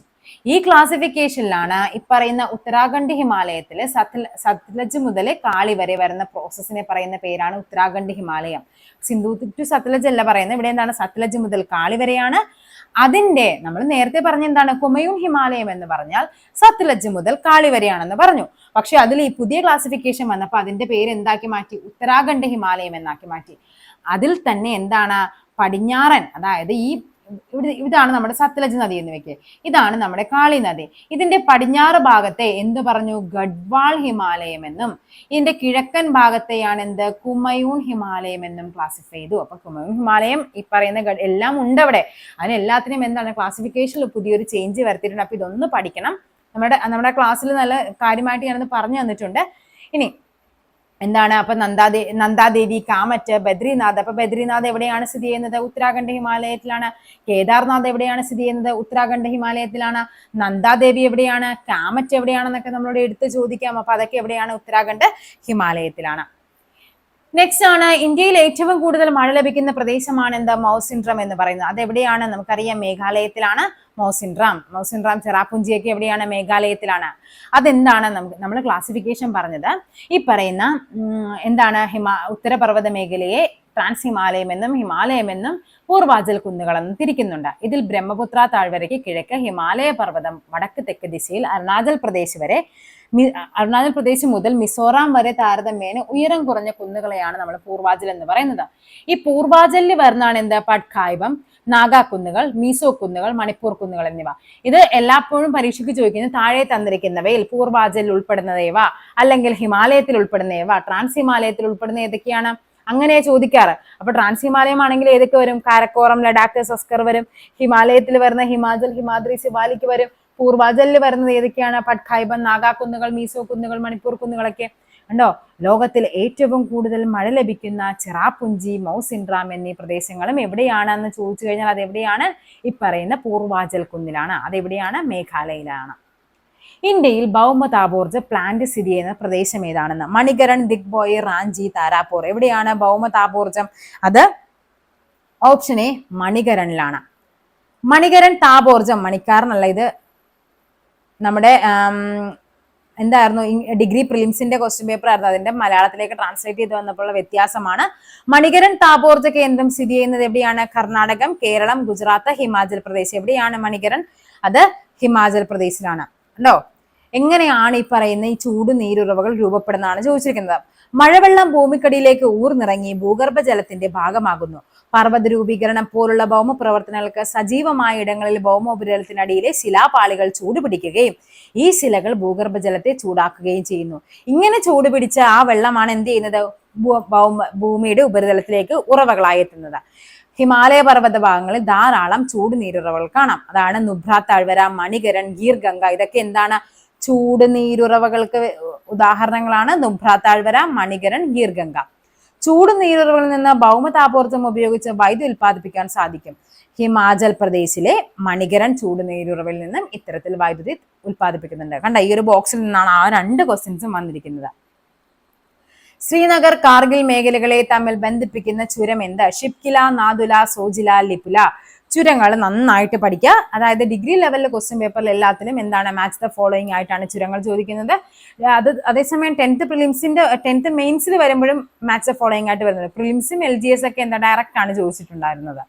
ഈ ക്ലാസിഫിക്കേഷനിലാണ് ഈ പറയുന്ന ഉത്തരാഖണ്ഡ് ഹിമാലയത്തിലെ സത്ല സത്ലജ് മുതൽ കാളി വരെ വരുന്ന പ്രോസസ്സിനെ പറയുന്ന പേരാണ് ഉത്തരാഖണ്ഡ് ഹിമാലയം. സിന്ധു ടു സത്ലജ് അല്ല പറയുന്നത്. ഇവിടെ എന്താണ്? സത്ലജ് മുതൽ കാളി വരെയാണ്. അതിന്റെ നമ്മൾ നേരത്തെ പറഞ്ഞ എന്താണ്? കുമയൂൺ ഹിമാലയം എന്ന് പറഞ്ഞാൽ സത്ലജ് മുതൽ കാളി വരെയാണെന്ന് പറഞ്ഞു. പക്ഷെ അതിൽ ഈ പുതിയ ക്ലാസിഫിക്കേഷൻ വന്നപ്പോൾ അതിന്റെ പേര് എന്താക്കി മാറ്റി? ഉത്തരാഖണ്ഡ് ഹിമാലയം എന്നാക്കി മാറ്റി. അതിൽ തന്നെ എന്താണ്? പടിഞ്ഞാറൻ അതായത് ഈ ഇവിടെ ഇതാണ് നമ്മുടെ സത്ലജ് നദി എന്ന് വെക്കുക ഇതാണ് നമ്മുടെ കാളി നദി. ഇതിന്റെ പടിഞ്ഞാറ് ഭാഗത്തെ എന്ത് പറഞ്ഞു? ഗഡ്വാൾ ഹിമാലയം എന്നും. ഇതിന്റെ കിഴക്കൻ ഭാഗത്തെയാണ് എന്ത്? കുമയൂൺ ഹിമാലയം എന്നും ക്ലാസിഫൈ ചെയ്തു. അപ്പൊ കുമയൂൺ ഹിമാലയം ഈ പറയുന്ന എല്ലാം ഉണ്ട് അവിടെ. അതിനെല്ലാത്തിനും എന്താണ് ക്ലാസിഫിക്കേഷനിൽ പുതിയൊരു ചേഞ്ച് വരുത്തിയിട്ടുണ്ട്. അപ്പൊ ഇതൊന്ന് പഠിക്കണം. നമ്മുടെ നമ്മുടെ ക്ലാസ്സിൽ നല്ല കാര്യമായിട്ട് ഞാനത് പറഞ്ഞു തന്നിട്ടുണ്ട്. ഇനി എന്താണ്? അപ്പൊ നന്ദാദേ നന്ദാദേവി കാമറ്റ് ബദ്രിനാഥ്. അപ്പൊ ബദ്രിനാഥ് എവിടെയാണ് സ്ഥിതി ചെയ്യുന്നത്? ഉത്തരാഖണ്ഡ് ഹിമാലയത്തിലാണ്. കേദാർനാഥ് എവിടെയാണ് സ്ഥിതി ചെയ്യുന്നത്? ഉത്തരാഖണ്ഡ് ഹിമാലയത്തിലാണ്. നന്ദാദേവി എവിടെയാണ്? കാമറ്റ് എവിടെയാണെന്നൊക്കെ നമ്മളോട് എടുത്ത് ചോദിക്കാം. അപ്പൊ അതൊക്കെ എവിടെയാണ്? ഉത്തരാഖണ്ഡ് ഹിമാലയത്തിലാണ്. നെക്സ്റ്റ് ആണ് ഇന്ത്യയിൽ ഏറ്റവും കൂടുതൽ മഴ ലഭിക്കുന്ന പ്രദേശമാണ് എന്താ? മൗസിൻഡ്രം എന്ന് പറയുന്നത്. അതെവിടെയാണ്? നമുക്കറിയാം മേഘാലയത്തിലാണ് മൗസിൻഡ്രാം. മൗസിൻഡ്രാം ചെറാപ്പുഞ്ചിയൊക്കെ എവിടെയാണ്? മേഘാലയത്തിലാണ്. അതെന്താണ്? നമുക്ക് നമ്മൾ ക്ലാസിഫിക്കേഷൻ പറഞ്ഞത്. ഈ പറയുന്ന എന്താണ്? ഹിമാ ഉത്തരപർവത മേഖലയെ ട്രാൻസ് ഹിമാലയം എന്നും ഹിമാലയം എന്നും പൂർവാചൽ കുന്നുകളെന്നും തിരിക്കുന്നുണ്ട്. ഇതിൽ ബ്രഹ്മപുത്ര താഴ്വരയ്ക്ക് കിഴക്ക് ഹിമാലയ പർവതം വടക്ക് തെക്ക് ദിശയിൽ അരുണാചൽ പ്രദേശ് വരെ അരുണാചൽ പ്രദേശ് മുതൽ മിസോറാം വരെ താരതമ്യേന ഉയരം കുറഞ്ഞ കുന്നുകളെയാണ് നമ്മൾ പൂർവാചൽ എന്ന് പറയുന്നത്. ഈ പൂർവാചലിൽ വരുന്നതാണ് എന്താ? പട്കായ്ബം നാഗാ കുന്നുകൾ മീസോ കുന്നുകൾ മണിപ്പൂർ കുന്നുകൾ എന്നിവ. ഇത് എല്ലാപ്പോഴും പരീക്ഷയ്ക്ക് ചോദിക്കുന്നത് താഴെ തന്നിരിക്കുന്നവയിൽ പൂർവാചലിൽ ഉൾപ്പെടുന്നതേവ? അല്ലെങ്കിൽ ഹിമാലയത്തിൽ ഉൾപ്പെടുന്നേവ ട്രാൻസ് ഹിമാലയത്തിൽ ഉൾപ്പെടുന്ന ഏതൊക്കെയാണ്? അങ്ങനെ ചോദിക്കാറ്. അപ്പൊ ട്രാൻസ് ഹിമാലയം ആണെങ്കിൽ ഏതൊക്കെ വരും? കാരക്കോറം ലഡാക്ക് സസ്കർ വരും. ഹിമാലയത്തിൽ വരുന്ന ഹിമാചൽ ഹിമാദ്രി ശിവാലിക്ക് വരും. പൂർവാചലിൽ വരുന്നത് ഏതൊക്കെയാണ്? പട്ഖായ്ബൻ നാഗാ കുന്നുകൾ മീസോ കുന്നുകൾ മണിപ്പൂർ കുന്നുകളൊക്കെ ഉണ്ടോ? ലോകത്തിൽ ഏറ്റവും കൂടുതൽ മഴ ലഭിക്കുന്ന ചിറാപുഞ്ചി മൗസിൻഡ്രാം എന്നീ പ്രദേശങ്ങളും എവിടെയാണെന്ന് ചോദിച്ചു കഴിഞ്ഞാൽ അത് എവിടെയാണ് ഈ പറയുന്ന പൂർവാചൽ കുന്നിലാണ്. അതെവിടെയാണ്? മേഘാലയയിലാണ്. ഇന്ത്യയിൽ ഭൗമ താപോർജ പ്ലാന്റ് സ്ഥിതി ചെയ്യുന്ന പ്രദേശം ഏതാണെന്ന്? മണികരൺ ദിഗ്ബോയ് റാഞ്ചി താരാപൂർ. എവിടെയാണ് ഭൗമ താപോർജം? അത് ഓപ്ഷൻ എ മണികരണിലാണ് മണികരൺ താപോർജം മണിക്കാരനല്ല ഇത് നമ്മുടെ എന്തായിരുന്നു ഡിഗ്രി പ്രിലിംസിന്റെ ക്വസ്റ്റ്യൻ പേപ്പർ ആയിരുന്നു. അതിന്റെ മലയാളത്തിലേക്ക് ട്രാൻസ്ലേറ്റ് ചെയ്ത് വന്നപ്പോഴുള്ള വ്യത്യാസമാണ്. മണികരൻ താപോർജ കേന്ദ്രം സ്ഥിതി ചെയ്യുന്നത് എവിടെയാണ്? കർണാടകം കേരളം ഗുജറാത്ത് ഹിമാചൽ പ്രദേശ്. എവിടെയാണ് മണികരൻ? അത് ഹിമാചൽ പ്രദേശിലാണ്. ഉണ്ടോ എങ്ങനെയാണ് ഈ പറയുന്ന ഈ ചൂട് നീരുറവകൾ രൂപപ്പെടുന്നതാണ് ചോദിച്ചിരിക്കുന്നത്. മഴവെള്ളം ഭൂമിക്കടിയിലേക്ക് ഊർന്നിറങ്ങി ഭൂഗർഭജലത്തിന്റെ ഭാഗമാകുന്നു. പർവത രൂപീകരണം പോലുള്ള ഭൗമ പ്രവർത്തനങ്ങൾക്ക് സജീവമായ ഇടങ്ങളിൽ ഭൗമോപരിതലത്തിനടിയിലെ ശിലാപാളികൾ ചൂടുപിടിക്കുകയും ഈ ശിലകൾ ഭൂഗർഭജലത്തെ ചൂടാക്കുകയും ചെയ്യുന്നു. ഇങ്ങനെ ചൂടുപിടിച്ച ആ വെള്ളമാണ് എന്ത് ചെയ്യുന്നത്? ഭൂമിയുടെ ഉപരിതലത്തിലേക്ക് ഉറവകളായി എത്തുന്നത്. ഹിമാലയ പർവത ഭാഗങ്ങളിൽ ധാരാളം ചൂട് നീരുറവകൾ കാണാം. അതാണ് നുബ്ര താഴ്വര മണികരൺ ഗീർ ഗംഗ ഇതൊക്കെ എന്താണ്? ചൂട് നീരുറവകൾക്ക് ഉദാഹരണങ്ങളാണ്. നുബ്ര താഴ്വര മണികരൺ ഗീർ ഗംഗ ചൂട് നീരുറവകളിൽ നിന്ന് ഭൗമതാപോർജം ഉപയോഗിച്ച് വൈദ്യുതി ഉൽപ്പാദിപ്പിക്കാൻ സാധിക്കും. ഹിമാചൽ പ്രദേശിലെ മണികരൻ ചൂട് നീരുറവിൽ നിന്നും ഇത്തരത്തിൽ വൈദ്യുതി ഉൽപ്പാദിപ്പിക്കുന്നുണ്ട്. കണ്ട ഈ ഒരു ബോക്സിൽ നിന്നാണ് ആ രണ്ട് ക്വസ്റ്റ്യൻസും വന്നിരിക്കുന്നത്. ശ്രീനഗർ കാർഗിൽ മേഖലകളെ തമ്മിൽ ബന്ധിപ്പിക്കുന്ന ചുരം എന്ത്? ഷിപ്കില നാദുല സോജില ലിപുല. ചുരങ്ങൾ നന്നായിട്ട് പഠിക്കുക. അതായത് ഡിഗ്രി ലെവലിലെ ക്വസ്റ്റ്യൻ പേപ്പറിൽ എല്ലാത്തിലും എന്താണ് മാച്ച് ദ ഫോളോയിങ് ആയിട്ടാണ് ചുരങ്ങൾ ചോദിക്കുന്നത്. അത് അതേസമയം ടെൻത്ത് പ്രിലിംസിന്റെ ടെൻത്ത് മെയിൻസിൽ വരുമ്പോഴും മാച്ച് ദ ഫോളോയിങ് ആയിട്ട് വരുന്നത്. പ്രിലിംസും എൽ ജി എസ് ഒക്കെ എന്താ ഡയറക്റ്റ് ആണ് ചോദിച്ചിട്ടുണ്ടായിരുന്നത്.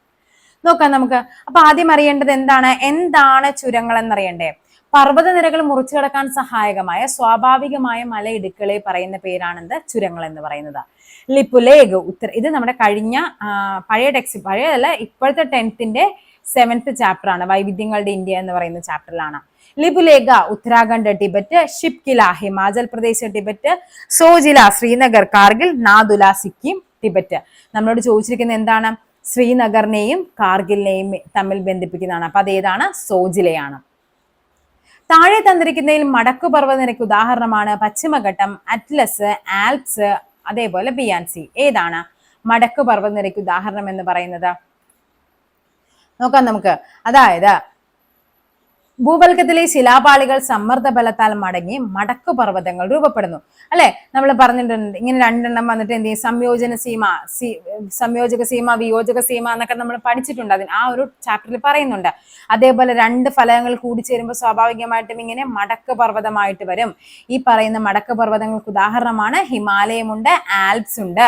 നോക്കാം നമുക്ക്. അപ്പൊ ആദ്യം അറിയേണ്ടത് എന്താണ്? എന്താണ് ചുരങ്ങൾ എന്നറിയണ്ടേ? പർവതനിരകൾ മുറിച്ചു കടക്കാൻ സഹായകമായ സ്വാഭാവികമായ മലയിടുക്കളെ പറയുന്ന പേരാണെന്ത്? ചുരങ്ങൾ എന്ന് പറയുന്നത്. ലിപുലേഗ് ഉത്തര ഇത് നമ്മുടെ കഴിഞ്ഞ പഴയ ടെക്സ്റ്റ് പഴയതല്ല ഇപ്പോഴത്തെ ടെൻത്തിന്റെ സെവൻത്ത് ചാപ്റ്റർ ആണ്. വൈവിധ്യങ്ങളുടെ ഇന്ത്യ എന്ന് പറയുന്ന ചാപ്റ്ററിലാണ് Lipulekh Uttarakhand Tibet Shipkila Himachal Pradesh Tibet Zojila Srinagar Kargil Nathula Sikkim Tibet. നമ്മളോട് ചോദിച്ചിരിക്കുന്നത് എന്താണ്? ശ്രീനഗറിനെയും കാർഗിലിനെയും തമ്മിൽ ബന്ധിപ്പിക്കുന്നതാണ്. അപ്പൊ അതേതാണ് സോജിലയാണ്. താഴെ തന്നിരിക്കുന്നതിൽ മടക്കു പർവതനിരക്ക് ഉദാഹരണമാണ്. പശ്ചിമഘട്ടം അറ്റ്ലസ് ആൽപ്സ് അതേപോലെ ബിയാൻസി ഏതാണ് മടക്കു പർവതനിരക്ക് ഉദാഹരണം എന്ന് പറയുന്നത്? നോക്കാം നമുക്ക്. അതായത് ഭൂവൽക്കത്തിലെ ശിലാപാളികൾ സമ്മർദ്ദ ബലത്താൽ മടങ്ങി മടക്കു പർവതങ്ങൾ രൂപപ്പെടുന്നു. അല്ലെ? നമ്മൾ പറഞ്ഞിട്ടുണ്ട് ഇങ്ങനെ രണ്ടെണ്ണം വന്നിട്ട് എന്ത് ചെയ്യും? സംയോജന സീമ സംയോജക സീമ വിയോജക സീമ എന്നൊക്കെ നമ്മൾ പഠിച്ചിട്ടുണ്ട്. അതിന് ആ ഒരു ചാപ്റ്ററിൽ പറയുന്നുണ്ട്. അതേപോലെ രണ്ട് ഫലങ്ങൾ കൂടി ചേരുമ്പോൾ സ്വാഭാവികമായിട്ടും ഇങ്ങനെ മടക്ക് പർവതമായിട്ട് വരും. ഈ പറയുന്ന മടക്ക് പർവതങ്ങൾക്ക് ഉദാഹരണമാണ് ഹിമാലയമുണ്ട് ആൽപ്സ് ഉണ്ട്.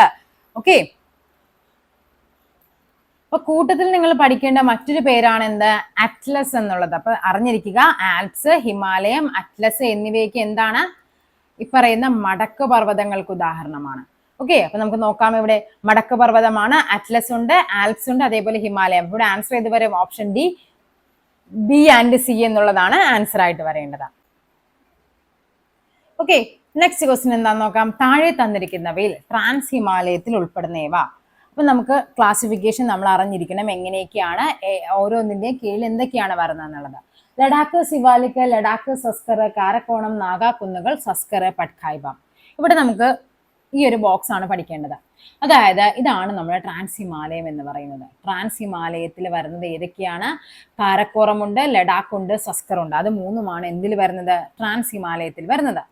ഓക്കെ അപ്പൊ കൂട്ടത്തിൽ നിങ്ങൾ പഠിക്കേണ്ട മറ്റൊരു പേരാണ് എന്ത്? അറ്റ്ലസ് എന്നുള്ളത്. അപ്പൊ അറിഞ്ഞിരിക്കുക ആൽപ്സ് ഹിമാലയം അറ്റ്ലസ് എന്നിവയ്ക്ക് എന്താണ്? ഈ പറയുന്ന മടക്ക് പർവതങ്ങൾക്ക് ഉദാഹരണമാണ്. ഓക്കെ അപ്പൊ നമുക്ക് നോക്കാം ഇവിടെ മടക്ക് പർവതമാണ് അറ്റ്ലസ് ഉണ്ട് ആൽപ്സ് ഉണ്ട് അതേപോലെ ഹിമാലയം ഇവിടെ ആൻസർ ചെയ്ത് വരും option D B and C എന്നുള്ളതാണ് ആൻസർ ആയിട്ട് വരേണ്ടത്. ഓക്കെ നെക്സ്റ്റ് ക്വസ്റ്റ്യൻ എന്താന്ന് നോക്കാം. താഴെ തന്നിരിക്കുന്നവയിൽ ട്രാൻസ് ഹിമാലയത്തിൽ ഉൾപ്പെടുന്നവ. അപ്പൊ നമുക്ക് ക്ലാസിഫിക്കേഷൻ നമ്മൾ അറിഞ്ഞിരിക്കണം എങ്ങനെയൊക്കെയാണ് ഓരോന്നിന്റെയും കീഴിൽ എന്തൊക്കെയാണ് വരുന്നത് എന്നുള്ളത് ലഡാക്ക് സിവാലിക്ക് ലഡാക്ക് സസ്കർ കാരക്കോണം നാഗാകുന്നുകൾ സസ്കർ പട്കായ്ബ ഇവിടെ നമുക്ക് ഈ ഒരു ബോക്സ് ആണ് പഠിക്കേണ്ടത്. അതായത് ഇതാണ് നമ്മുടെ ട്രാൻസ് ഹിമാലയം എന്ന് പറയുന്നത്. ട്രാൻസ് ഹിമാലയത്തിൽ വരുന്നത് ഏതൊക്കെയാണ്? കാരക്കോറമുണ്ട് ലഡാക്ക് ഉണ്ട് സസ്കർ ഉണ്ട് അത് മൂന്നുമാണ് എന്തിൽ വരുന്നത്? ട്രാൻസ് ഹിമാലയത്തിൽ വരുന്നത്.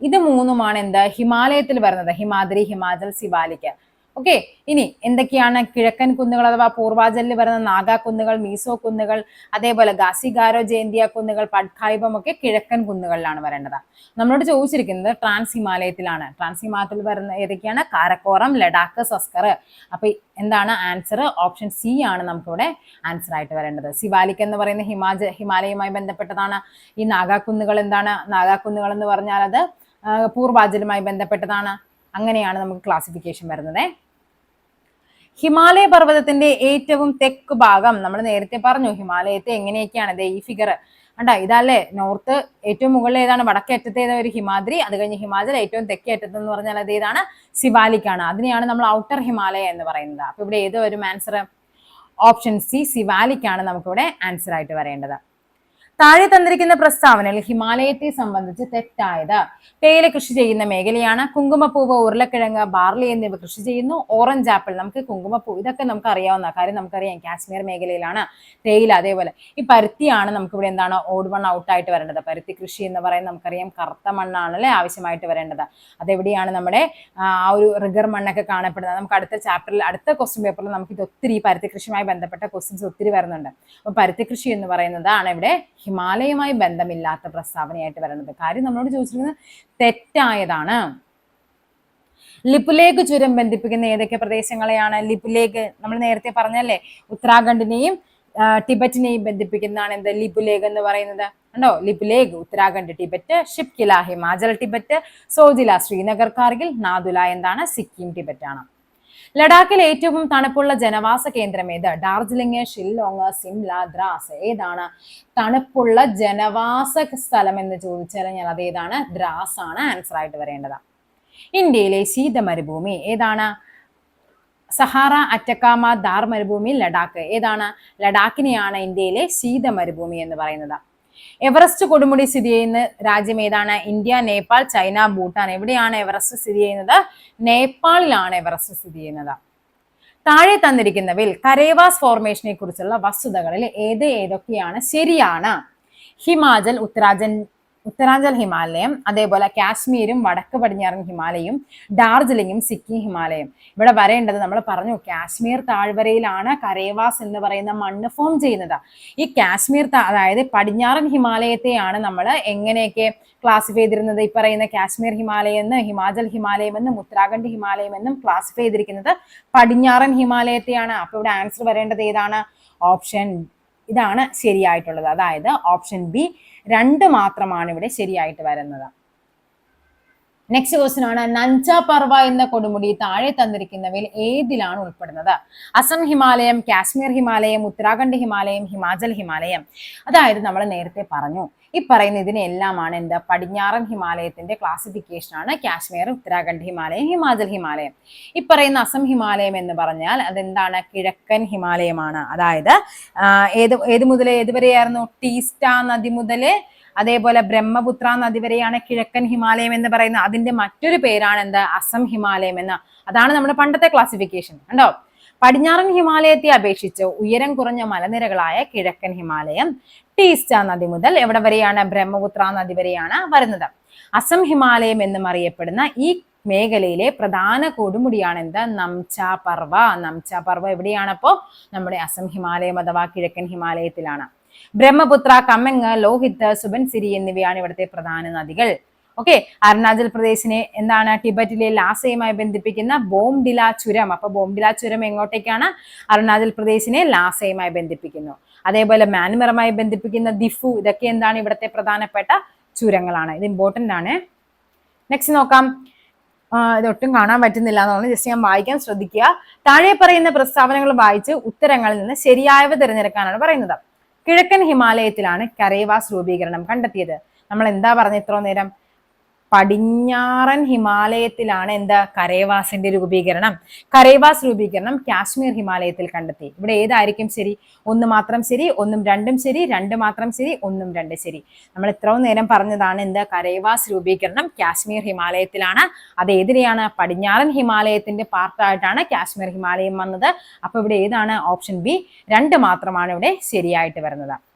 ഇത് മൂന്നുമാണ് എന്ത്? ഹിമാലയത്തിൽ വരുന്നത്. ഹിമാദ്രി ഹിമാചൽ സിവാലിക്ക് ഓക്കെ ഇനി എന്തൊക്കെയാണ് കിഴക്കൻ കുന്നുകൾ അഥവാ പൂർവാചലിൽ വരുന്ന നാഗാ കുന്നുകൾ മീസോ കുന്നുകൾ അതേപോലെ ഗാസിഗാരോ ജയന്തിയ കുന്നുകൾ പഡ്ഖായിബം ഒക്കെ കിഴക്കൻ കുന്നുകളിലാണ് വരേണ്ടത്. നമ്മളോട് ചോദിച്ചിരിക്കുന്നത് ട്രാൻസ് ഹിമാലയത്തിലാണ് ട്രാൻസ് ഹിമാലയത്തിൽ വരുന്ന ഏതൊക്കെയാണ്? കാരക്കോറം ലഡാക്ക് സസ്കർ. അപ്പൊ എന്താണ് ആൻസർ ഓപ്ഷൻ സി ആണ് നമുക്കിവിടെ ആൻസർ ആയിട്ട് വരേണ്ടത്. സിവാലിക് എന്ന് പറയുന്ന ഹിമാച ഹിമാലയവുമായി ബന്ധപ്പെട്ടതാണ്. ഈ നാഗാക്കുന്നുകൾ എന്താണ്? നാഗാക്കുന്നുകൾ എന്ന് പറഞ്ഞാൽ അത് പൂർവാചലുമായി ബന്ധപ്പെട്ടതാണ്. അങ്ങനെയാണ് നമുക്ക് ക്ലാസിഫിക്കേഷൻ വരുന്നത്. ഹിമാലയ പർവതത്തിന്റെ ഏറ്റവും തെക്ക് ഭാഗം നമ്മൾ നേരത്തെ പറഞ്ഞു ഹിമാലയത്തെ എങ്ങനെയൊക്കെയാണ് ദേ ഈ ഫിഗർ കണ്ട ഇതല്ലേ നോർത്ത് ഏറ്റവും മുകളിൽ ഏതാണ്? വടക്കേ അറ്റത്തെ ഏതാ ഒരു ഹിമാദ്രി? അത് കഴിഞ്ഞ് ഹിമാചൽ ഏറ്റവും തെക്കേ അറ്റത്ത് എന്ന് പറഞ്ഞാൽ അത് ഏതാണ്? സിവാലിക്കാണ് അതിനെയാണ് നമ്മൾ ഔട്ടർ ഹിമാലയ എന്ന് പറയുന്നത്. അപ്പൊ ഇവിടെ ഏതോ ഒരു ആൻസർ ഓപ്ഷൻ സി സിവാലിക്കാണ് നമുക്കിവിടെ ആൻസർ ആയിട്ട് വരേണ്ടത്. താഴെ തന്നിരിക്കുന്ന പ്രസ്താവനയിൽ ഹിമാലയത്തെ സംബന്ധിച്ച് തെറ്റായത്. തേയില കൃഷി ചെയ്യുന്ന മേഖലയാണ്. കുങ്കുമപ്പൂവ് ഉരുളക്കിഴങ്ങ് ബാർലി എന്നിവ കൃഷി ചെയ്യുന്നു. ഓറഞ്ച് ആപ്പിൾ നമുക്ക് കുങ്കുമപ്പൂ ഇതൊക്കെ നമുക്ക് അറിയാവുന്ന കാര്യം നമുക്കറിയാം. കാശ്മീർ മേഖലയിലാണ് തേയില അതേപോലെ. ഈ പരുത്തിയാണ് നമുക്കിവിടെ എന്താണ് ഓട് വൺ ഔട്ടായിട്ട് വരേണ്ടത്. പരുത്തി കൃഷി എന്ന് പറയുന്നത് നമുക്കറിയാം. കറുത്ത മണ്ണാണ് അല്ലേ ആവശ്യമായിട്ട് വരേണ്ടത്. അതെവിടെയാണ് നമ്മുടെ ആ ഒരു റിഗർ മണ്ണൊക്കെ കാണപ്പെടുന്നത്. നമുക്ക് അടുത്ത ചാപ്റ്ററിൽ അടുത്ത ക്വസ്റ്റ്യൻ പേപ്പറിൽ നമുക്ക് ഇത് ഒത്തിരി പരുത്തി കൃഷിയുമായി ബന്ധപ്പെട്ട ക്വസ്റ്റ്യൻസ് ഒത്തിരി വരുന്നുണ്ട്. അപ്പൊ പരുത്തി കൃഷി എന്ന് പറയുന്നതാണ് ഇവിടെ ഹിമാലയവുമായി ബന്ധമില്ലാത്ത പ്രസ്താവനയായിട്ട് വരുന്നത്. കാര്യം നമ്മളോട് ചോദിച്ചിരുന്നത് തെറ്റായതാണ്. ലിപുലേഖ് ചുരം ബന്ധിപ്പിക്കുന്ന ഏതൊക്കെ പ്രദേശങ്ങളെയാണ്? ലിപുലേഖ് നമ്മൾ നേരത്തെ പറഞ്ഞല്ലേ ഉത്തരാഖണ്ഡിനെയും ടിബറ്റിനെയും ബന്ധിപ്പിക്കുന്നതാണ് എന്ത്? ലിപുലേഖ് എന്ന് പറയുന്നത്. ഉണ്ടോ ലിപുലേഖ് ഉത്തരാഖണ്ഡ് ടിബറ്റ് ഷിപ്കില ഹിമാചൽ ടിബറ്റ് സോജില ശ്രീനഗർ കാർഗിൽ നാദുല എന്താണ്? സിക്കിം ടിബറ്റ് ആണ് ലഡാക്കിൽ ഏറ്റവും തണുപ്പുള്ള ജനവാസ കേന്ദ്രം ഏത്? ഡാർജിലിംഗ് ഷില്ലോങ് സിംല ദ്രാസ്. ഏതാണ് തണുപ്പുള്ള ജനവാസ സ്ഥലം എന്ന് ചോദിച്ചാൽ ഞാൻ അത് ഏതാണ് ദ്രാസ് ആണ് ആൻസർ ആയിട്ട് വരേണ്ടത്. ഇന്ത്യയിലെ ശീത മരുഭൂമി ഏതാണ്? സഹാറ അറ്റക്കാമ ദാർ മരുഭൂമി ലഡാക്ക്. ഏതാണ്? ലഡാക്കിനെയാണ് ഇന്ത്യയിലെ ശീത മരുഭൂമി എന്ന് പറയുന്നത്. എവറസ്റ്റ് കൊടുമുടി സ്ഥിതി ചെയ്യുന്ന രാജ്യം ഏതാണ്? India Nepal China Bhutan. എവിടെയാണ് എവറസ്റ്റ് സ്ഥിതി ചെയ്യുന്നത്? നേപ്പാളിലാണ് എവറസ്റ്റ് സ്ഥിതി ചെയ്യുന്നത്. താഴെ തന്നിരിക്കുന്നവയിൽ കരേവാസ് ഫോർമേഷനെ കുറിച്ചുള്ള വസ്തുതകളിൽ ഏത് ഏതൊക്കെയാണ്? ശരിയാണ്. ഹിമാചൽ ഉത്തരാഖണ്ഡ് ഉത്തരാഞ്ചൽ ഹിമാലയം അതേപോലെ കാശ്മീരും വടക്ക് പടിഞ്ഞാറൻ ഹിമാലയം ഡാർജിലിംഗും സിക്കിം ഹിമാലയം. ഇവിടെ വരേണ്ടത് നമ്മൾ പറഞ്ഞു കാശ്മീർ താഴ്വരയിലാണ് കരേവാസ് എന്ന് പറയുന്ന മണ്ണ് ഫോം ചെയ്യുന്നത്. ഈ കാശ്മീർ അതായത് പടിഞ്ഞാറൻ ഹിമാലയത്തെയാണ് നമ്മൾ എങ്ങനെയൊക്കെ ക്ലാസിഫൈ ചെയ്തിരുന്നത്? ഈ പറയുന്ന കാശ്മീർ ഹിമാലയം എന്ന് ഹിമാചൽ ഹിമാലയം എന്നും ഉത്തരാഖണ്ഡ് ഹിമാലയം എന്നും ക്ലാസിഫൈ ചെയ്തിരിക്കുന്നത് പടിഞ്ഞാറൻ ഹിമാലയത്തെയാണ്. അപ്പൊ ഇവിടെ ആൻസർ വരേണ്ടത് ഏതാണ്? ഓപ്ഷൻ ഇതാണ് ശരിയായിട്ടുള്ളത്. അതായത് ഓപ്ഷൻ ബി രണ്ട് മാത്രമാണ് ഇവിടെ ശരിയായിട്ട് വരുന്നത്. നെക്സ്റ്റ് ക്വസ്റ്റ്യൻ ആണ്. നഞ്ച പർവ എന്ന കൊടുമുടി താഴെ തന്നിരിക്കുന്നവയിൽ ഏതിലാണ് ഉൾപ്പെടുന്നത്? അസം ഹിമാലയം കാശ്മീർ ഹിമാലയം ഉത്തരാഖണ്ഡ് ഹിമാലയം ഹിമാചൽ ഹിമാലയം. അതായത് നമ്മൾ നേരത്തെ പറഞ്ഞു. ഈ പറയുന്ന ഇതിനെല്ലാമാണ് എന്ത്? പടിഞ്ഞാറൻ ഹിമാലയത്തിന്റെ ക്ലാസിഫിക്കേഷൻ ആണ്. കാശ്മീർ ഉത്തരാഖണ്ഡ് ഹിമാലയം ഹിമാചൽ ഹിമാലയം. ഈ പറയുന്ന അസം ഹിമാലയം എന്ന് പറഞ്ഞാൽ അതെന്താണ്? കിഴക്കൻ ഹിമാലയമാണ്. അതായത് ഏത് ഏത് മുതൽ ഏതുവരെയായിരുന്നു ടീസ്റ്റ നദി മുതൽ അതേപോലെ ബ്രഹ്മപുത്ര നദി വരെയാണ് കിഴക്കൻ ഹിമാലയം എന്ന് പറയുന്നത്. അതിന്റെ മറ്റൊരു പേരാണ് എന്ത്? അസം ഹിമാലയം എന്ന്. അതാണ് നമ്മുടെ പണ്ടത്തെ ക്ലാസിഫിക്കേഷൻ ഉണ്ടോ പടിഞ്ഞാറൻ ഹിമാലയത്തെ അപേക്ഷിച്ച് ഉയരം കുറഞ്ഞ മലനിരകളായ കിഴക്കൻ ഹിമാലയം ടീസ്റ്റ നദി മുതൽ എവിടെ വരെയാണ്? ബ്രഹ്മപുത്ര നദി വരെയാണ് വരുന്നത്. അസം ഹിമാലയം എന്നും അറിയപ്പെടുന്ന ഈ മേഖലയിലെ പ്രധാന കൊടുമുടിയാണ് എന്ത്? നംച പർവ. നംച പർവ എവിടെയാണ് അപ്പോ? നമ്മുടെ അസം ഹിമാലയം അഥവാ കിഴക്കൻ ഹിമാലയത്തിലാണ്. ബ്രഹ്മപുത്ര കമ്മങ് ലോഹിത് സുബൻസിരി എന്നിവയാണ് ഇവിടുത്തെ പ്രധാന നദികൾ. ഓക്കെ അരുണാചൽ പ്രദേശിനെ എന്താണ് ടിബറ്റിലെ ലാസയുമായി ബന്ധിപ്പിക്കുന്ന ബോംഡില ചുരം അപ്പൊ ബോംഡില ചുരം എങ്ങോട്ടേക്കാണ്? അരുണാചൽ പ്രദേശിനെ ലാസയുമായി ബന്ധിപ്പിക്കുന്നു. അതേപോലെ മ്യാൻമറുമായി ബന്ധിപ്പിക്കുന്ന ദിഫു ഇതൊക്കെ എന്താണ് ഇവിടുത്തെ പ്രധാനപ്പെട്ട ചുരങ്ങളാണ്. ഇത് ഇമ്പോർട്ടന്റ് ആണ്. നെക്സ്റ്റ് നോക്കാം. ഇതൊട്ടും കാണാൻ പറ്റുന്നില്ല എന്നുള്ളത് ജസ്റ്റ് ഞാൻ വായിക്കാൻ ശ്രദ്ധിക്കുക. താഴെ പറയുന്ന പ്രസ്താവനകൾ വായിച്ച് ഉത്തരങ്ങളിൽ നിന്ന് ശരിയായവ തിരഞ്ഞെടുക്കാനാണ് പറയുന്നത്. കിഴക്കൻ ഹിമാലയത്തിലാണ് കരേവാസ് രൂപീകരണം കണ്ടെത്തിയത്. നമ്മൾ എന്താ പറഞ്ഞ ഇത്ര നേരം? പടിഞ്ഞാറൻ ഹിമാലയത്തിലാണ് എന്താ കരേവാസിന്റെ രൂപീകരണം. കരേവാസ് രൂപീകരണം കാശ്മീർ ഹിമാലയത്തിൽ കണ്ടെത്തി. ഇവിടെ ഏതായിരിക്കും ശരി? ഒന്ന് മാത്രം ശരി ഒന്നും രണ്ടും ശരി രണ്ട് മാത്രം ശരി ഒന്നും രണ്ട് ശരി. നമ്മൾ ഇത്രയും നേരം പറഞ്ഞതാണ് എന്താ കരേവാസ് രൂപീകരണം കാശ്മീർ ഹിമാലയത്തിലാണ്. അത് ഏതിനെയാണ്? പടിഞ്ഞാറൻ ഹിമാലയത്തിന്റെ പാർട്ടായിട്ടാണ് കാശ്മീർ ഹിമാലയം വന്നത്. അപ്പൊ ഇവിടെ ഏതാണ്? ഓപ്ഷൻ ബി രണ്ട് മാത്രമാണ് ഇവിടെ ശരിയായിട്ട് വരുന്നത്.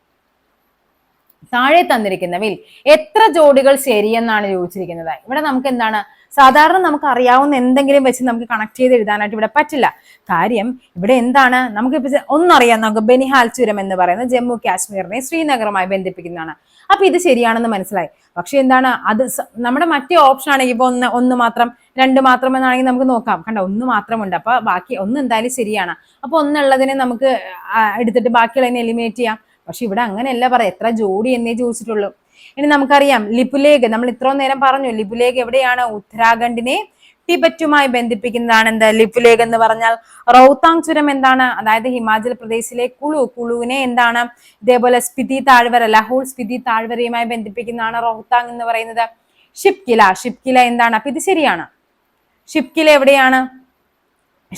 താഴെ തന്നിരിക്കുന്നവയിൽ എത്ര ജോഡികൾ ശരിയെന്നാണ് ചോദിച്ചിരിക്കുന്നത്. ഇവിടെ നമുക്ക് എന്താണ്? സാധാരണ നമുക്ക് അറിയാവുന്ന എന്തെങ്കിലും വെച്ച് നമുക്ക് കണക്ട് ചെയ്ത് എഴുതാനായിട്ട് ഇവിടെ പറ്റില്ല. കാര്യം ഇവിടെ എന്താണ്? നമുക്ക് ഇപ്പൊ ഒന്നറിയാം നമുക്ക് ബെനിഹാൽ ചുരം എന്ന് പറയുന്നത് ജമ്മു കാശ്മീരിനെ ശ്രീനഗറുമായി ബന്ധിപ്പിക്കുന്നതാണ്. അപ്പൊ ഇത് ശരിയാണെന്ന് മനസ്സിലായി. പക്ഷെ എന്താണ്? അത് നമ്മുടെ മറ്റേ ഓപ്ഷൻ ആണെങ്കിൽ ഇപ്പൊ ഒന്ന് ഒന്ന് മാത്രം രണ്ട് മാത്രം എന്നാണെങ്കിൽ നമുക്ക് നോക്കാം. കണ്ട? ഒന്ന് മാത്രമുണ്ട്. അപ്പൊ ബാക്കി ഒന്ന് എന്തായാലും ശരിയാണ്. അപ്പൊ ഒന്നുള്ളതിനെ നമുക്ക് എടുത്തിട്ട് ബാക്കിയുള്ളതിനെ എലിമിനേറ്റ് ചെയ്യാം. പക്ഷെ ഇവിടെ അങ്ങനെയല്ല പറയാം. എത്ര ജോഡി എന്നേ ചോദിച്ചിട്ടുള്ളൂ. ഇനി നമുക്കറിയാം ലിപുലേഖ് നമ്മൾ ഇത്രയും നേരം പറഞ്ഞു ലിപുലേഖ് എവിടെയാണ് ഉത്തരാഖണ്ഡിനെ ടിബറ്റുമായി ബന്ധിപ്പിക്കുന്നതാണ് എന്ത് ലിപുലേഖ് എന്ന് പറഞ്ഞാൽ? റൗത്താങ് ചുരം എന്താണ്? അതായത് ഹിമാചൽ പ്രദേശിലെ കുളു കുളുവിനെ എന്താണ്? ഇതേപോലെ സ്പിതി താഴ്വര ലഹോൾ സ്പിതി താഴ്വരയുമായി ബന്ധിപ്പിക്കുന്നതാണ് റോഹ്താങ് എന്ന് പറയുന്നത്. ഷിപ്കില ഷിപ്കില എന്താണ്? അപ്പൊ ഇത് ശരിയാണ്. ഷിപ്കില എവിടെയാണ്?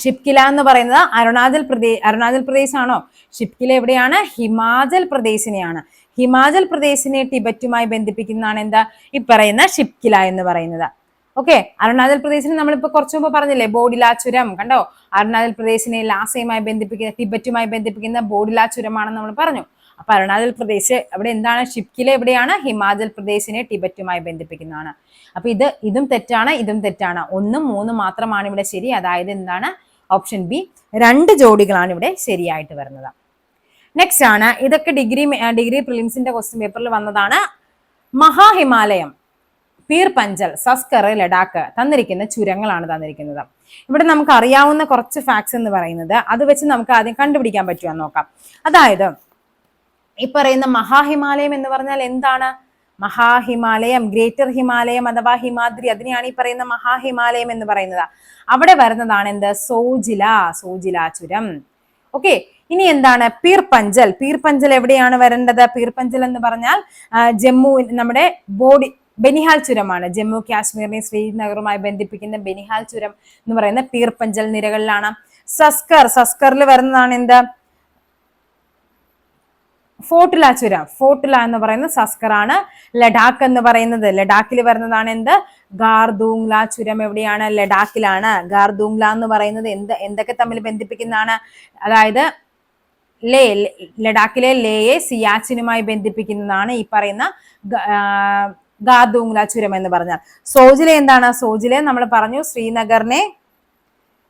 ഷിപ്കില എന്ന് പറയുന്നത് അരുണാചൽ പ്രദേശ് അരുണാചൽ പ്രദേശ് ആണോ ഷിപ്കില എവിടെയാണ്? ഹിമാചൽ പ്രദേശിനെയാണ്. ഹിമാചൽ പ്രദേശിനെ ടിബറ്റുമായി ബന്ധിപ്പിക്കുന്നതാണ് എന്താ? ഈ പറയുന്ന ഷിപ്കില എന്ന് പറയുന്നത്. ഓക്കെ അരുണാചൽ പ്രദേശിന് നമ്മളിപ്പോ കുറച്ചു മുമ്പ് പറഞ്ഞില്ലേ? ബോഡില ചുരം കണ്ടോ? അരുണാചൽ പ്രദേശിനെ ലാസയുമായി ബന്ധിപ്പിക്കുന്ന ടിബറ്റുമായി ബന്ധിപ്പിക്കുന്ന ബോഡില ചുരമാണെന്ന് നമ്മൾ പറഞ്ഞു. അപ്പൊ അരുണാചൽ പ്രദേശ് അവിടെ എന്താണ്? ഷിപ്കില എവിടെയാണ്? ഹിമാചൽ പ്രദേശിനെ ടിബറ്റുമായി ബന്ധിപ്പിക്കുന്നതാണ്. അപ്പൊ ഇത് ഇതും തെറ്റാണ് ഇതും തെറ്റാണ്. ഒന്നും മൂന്നും മാത്രമാണ് ഇവിടെ ശരി. അതായത് എന്താണ്? ഓപ്ഷൻ ബി രണ്ട് ജോഡികളാണ് ഇവിടെ ശരിയായിട്ട് വരുന്നത്. നെക്സ്റ്റ് ആണ് ഇതൊക്കെ ഡിഗ്രി ഡിഗ്രി പ്രിലിംസിന്റെ ക്വസ്റ്റ്യൻ പേപ്പറിൽ വന്നതാണ്. മഹാഹിമാലയം പീർ പഞ്ചൽ സസ്കർ ലഡാക്ക് തന്നിരിക്കുന്ന ചുരങ്ങളാണ് തന്നിരിക്കുന്നത്. ഇവിടെ നമുക്ക് അറിയാവുന്ന കുറച്ച് ഫാക്ട്സ് എന്ന് പറയുന്നത് അത് വെച്ച് നമുക്ക് ആദ്യം കണ്ടുപിടിക്കാൻ പറ്റുമോ നോക്കാം. അതായത് ഈ പറയുന്ന മഹാഹിമാലയം എന്ന് പറഞ്ഞാൽ എന്താണ്? മഹാഹിമാലയം ഗ്രേറ്റർ ഹിമാലയം അഥവാ ഹിമാദ്രി അതിനെയാണ് ഈ പറയുന്ന മഹാഹിമാലയം എന്ന് പറയുന്നത്. അവിടെ വരുന്നതാണ് എന്ത്? സോജില സോജില ചുരം ഓക്കെ ഇനി എന്താണ്? പീർപഞ്ചൽ പീർപഞ്ചൽ പീർ പഞ്ചൽ എവിടെയാണ് വരേണ്ടത്? പീർപഞ്ചൽ എന്ന് പറഞ്ഞാൽ ജമ്മു നമ്മുടെ ബോഡി ബനിഹാൽ ചുരമാണ്. ജമ്മു കാശ്മീരിനെ ശ്രീനഗറുമായി ബന്ധിപ്പിക്കുന്ന ബനിഹാൽ ചുരം എന്ന് പറയുന്ന പീർപഞ്ചൽ നിരകളിലാണ്. സസ്കർ സസ്കറിൽ വരുന്നതാണ് എന്ത്? ഫോർട്ടുല ചുരം. ഫോർട്ടില എന്ന് പറയുന്നത് സസ്കറാണ് ലഡാക്ക് എന്ന് പറയുന്നത്. ലഡാക്കിൽ വരുന്നതാണ് എന്ത്? ഗാർദൂങ്ല ചുരം എവിടെയാണ്? ലഡാക്കിലാണ്. ഗാർദൂങ്ല എന്ന് പറയുന്നത് എന്ത്? എന്തൊക്കെ തമ്മിൽ ബന്ധിപ്പിക്കുന്നതാണ്? അതായത് ലേ ലഡാക്കിലെ ലേയെ സിയാച്ചിനുമായി ബന്ധിപ്പിക്കുന്നതാണ് ഈ പറയുന്ന ഗ- ആ, ഗാർദൂങ്ല ചുരം എന്ന് പറഞ്ഞാൽ. സോജിലെ എന്താണ്? സോജിലെ നമ്മൾ പറഞ്ഞു ശ്രീനഗറിനെ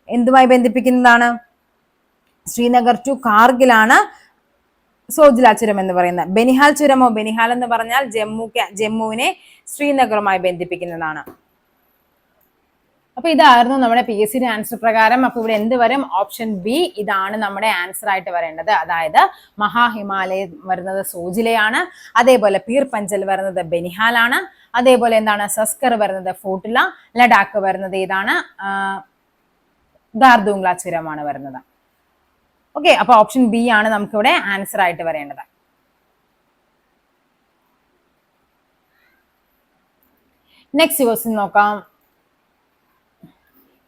എന്തുമായി ബന്ധിപ്പിക്കുന്നതാണ്? ശ്രീനഗർ ടു കാർഗിലാണ് സോജില ചുരം എന്ന് പറയുന്നത് ബനിഹാൽ ചുരമോ ബനിഹാൽ എന്ന് പറഞ്ഞാൽ ജമ്മു ജമ്മുവിനെ ശ്രീനഗറുമായി ബന്ധിപ്പിക്കുന്നതാണ്. അപ്പൊ ഇതായിരുന്നു നമ്മുടെ പി എസ് സിയുടെ ആൻസർ പ്രകാരം. അപ്പൊ ഇവിടെ എന്ത് വരും? ഓപ്ഷൻ ബി ഇതാണ് നമ്മുടെ ആൻസർ ആയിട്ട് വരേണ്ടത്. അതായത് മഹാഹിമാലയ വരുന്നത് സോജിലയാണ് അതേപോലെ പീർ പഞ്ചൽ വരുന്നത് ബനിഹാലാണ് അതേപോലെ എന്താണ്? സസ്കർ വരുന്നത് ഫോട്ടില ലഡാക്ക് വരുന്നത് ഇതാണ് ഗാർദൂംഗ്ല ചുരമാണ് വരുന്നത്. ഓക്കെ അപ്പൊ ഓപ്ഷൻ ബി ആണ് നമുക്കിവിടെ ആൻസർ ആയിട്ട് വരേണ്ടത്. നെക്സ്റ്റ് ക്വസ്റ്റ്യൻ നോക്കാം.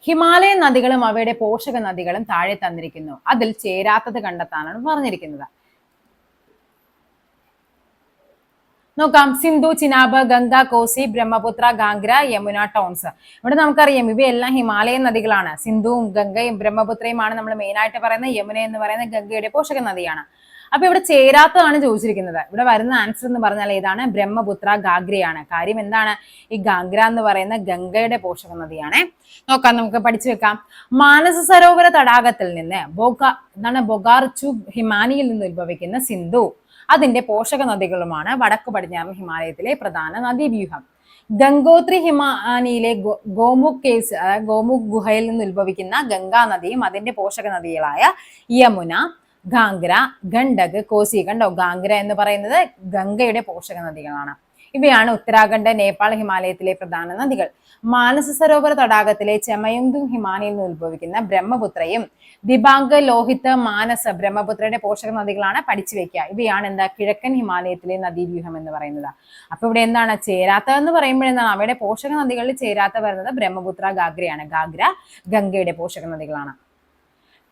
ഹിമാലയൻ നദികളും അവയുടെ പോഷക നദികളും താഴെ തന്നിരിക്കുന്നു. അതിൽ ചേരാത്തത് കണ്ടെത്താനാണ് പറഞ്ഞിരിക്കുന്നത്. നോക്കാം. സിന്ധു ചിനാബ് ഗംഗ കോസി ബ്രഹ്മപുത്ര ഗാംഗ്ര യമുന ടോൺസ്. ഇവിടെ നമുക്കറിയാം ഇവയെല്ലാം ഹിമാലയൻ നദികളാണ്. സിന്ധുവും ഗംഗയും ബ്രഹ്മപുത്രയുമാണ് നമ്മൾ മെയിൻ ആയിട്ട് പറയുന്നത്. യമുന എന്ന് പറയുന്നത് ഗംഗയുടെ പോഷക നദിയാണ്. അപ്പൊ ഇവിടെ ചേരാത്തതാണ് ചോദിച്ചിരിക്കുന്നത്. ഇവിടെ വരുന്ന ആൻസർ എന്ന് പറഞ്ഞാൽ ഏതാണ്? ബ്രഹ്മപുത്ര ഗാഗ്രയാണ്. കാര്യം എന്താണ്? ഈ ഗാഗ്ര എന്ന് പറയുന്ന ഗംഗയുടെ പോഷക നദിയാണ്. നോക്കാം നമുക്ക് പഠിച്ചു വെക്കാം. മാനസ സരോവര തടാകത്തിൽ നിന്ന് ബൊഗ എന്താണ്? ബൊഗാർച്ചു ഹിമാനിയിൽ നിന്ന് ഉത്ഭവിക്കുന്ന സിന്ധു. അതിന്റെ പോഷക നദികളുമാണ് വടക്കു പടിഞ്ഞാറൻ ഹിമാലയത്തിലെ പ്രധാന നദീവ്യൂഹം. ഗംഗോത്രി ഹിമാനിയിലെ ഗോമുഖ് കേസ് ഗോമുഖ് ഗുഹയിൽ നിന്ന് ഉത്ഭവിക്കുന്ന ഗംഗാ നദിയും അതിന്റെ പോഷക നദികളായ യമുന ഗാംഗ്ര ഗണ്ഡക് കോസി കണ്ടോ? ഗാംഗ്ര എന്ന് പറയുന്നത് ഗംഗയുടെ പോഷക നദികളാണ്. ഇവയാണ് ഉത്തരാഖണ്ഡ് നേപ്പാൾ ഹിമാലയത്തിലെ പ്രധാന നദികൾ. മാനസ സരോവർ തടാകത്തിലെ ചെമയുങ്തും ഹിമാനിയിൽ നിന്ന് ഉത്ഭവിക്കുന്ന ബ്രഹ്മപുത്രയും ദിബാംഗ് ലോഹിത് മാനസ ബ്രഹ്മപുത്രയുടെ പോഷക നദികളാണ് പഠിച്ചു വെക്കുക. ഇവയാണ് എന്താ കിഴക്കൻ ഹിമാലയത്തിലെ നദീവ്യൂഹം എന്ന് പറയുന്നത്. അപ്പൊ ഇവിടെ എന്താണ് ചേരാത്ത എന്ന് പറയുമ്പോൾ എന്താണ്? അവയുടെ പോഷക നദികളിൽ ചേരാത്ത വരുന്നത് ബ്രഹ്മപുത്ര ഗാഗ്രയാണ്. ഗാഗ്ര ഗംഗയുടെ പോഷക നദികളാണ്.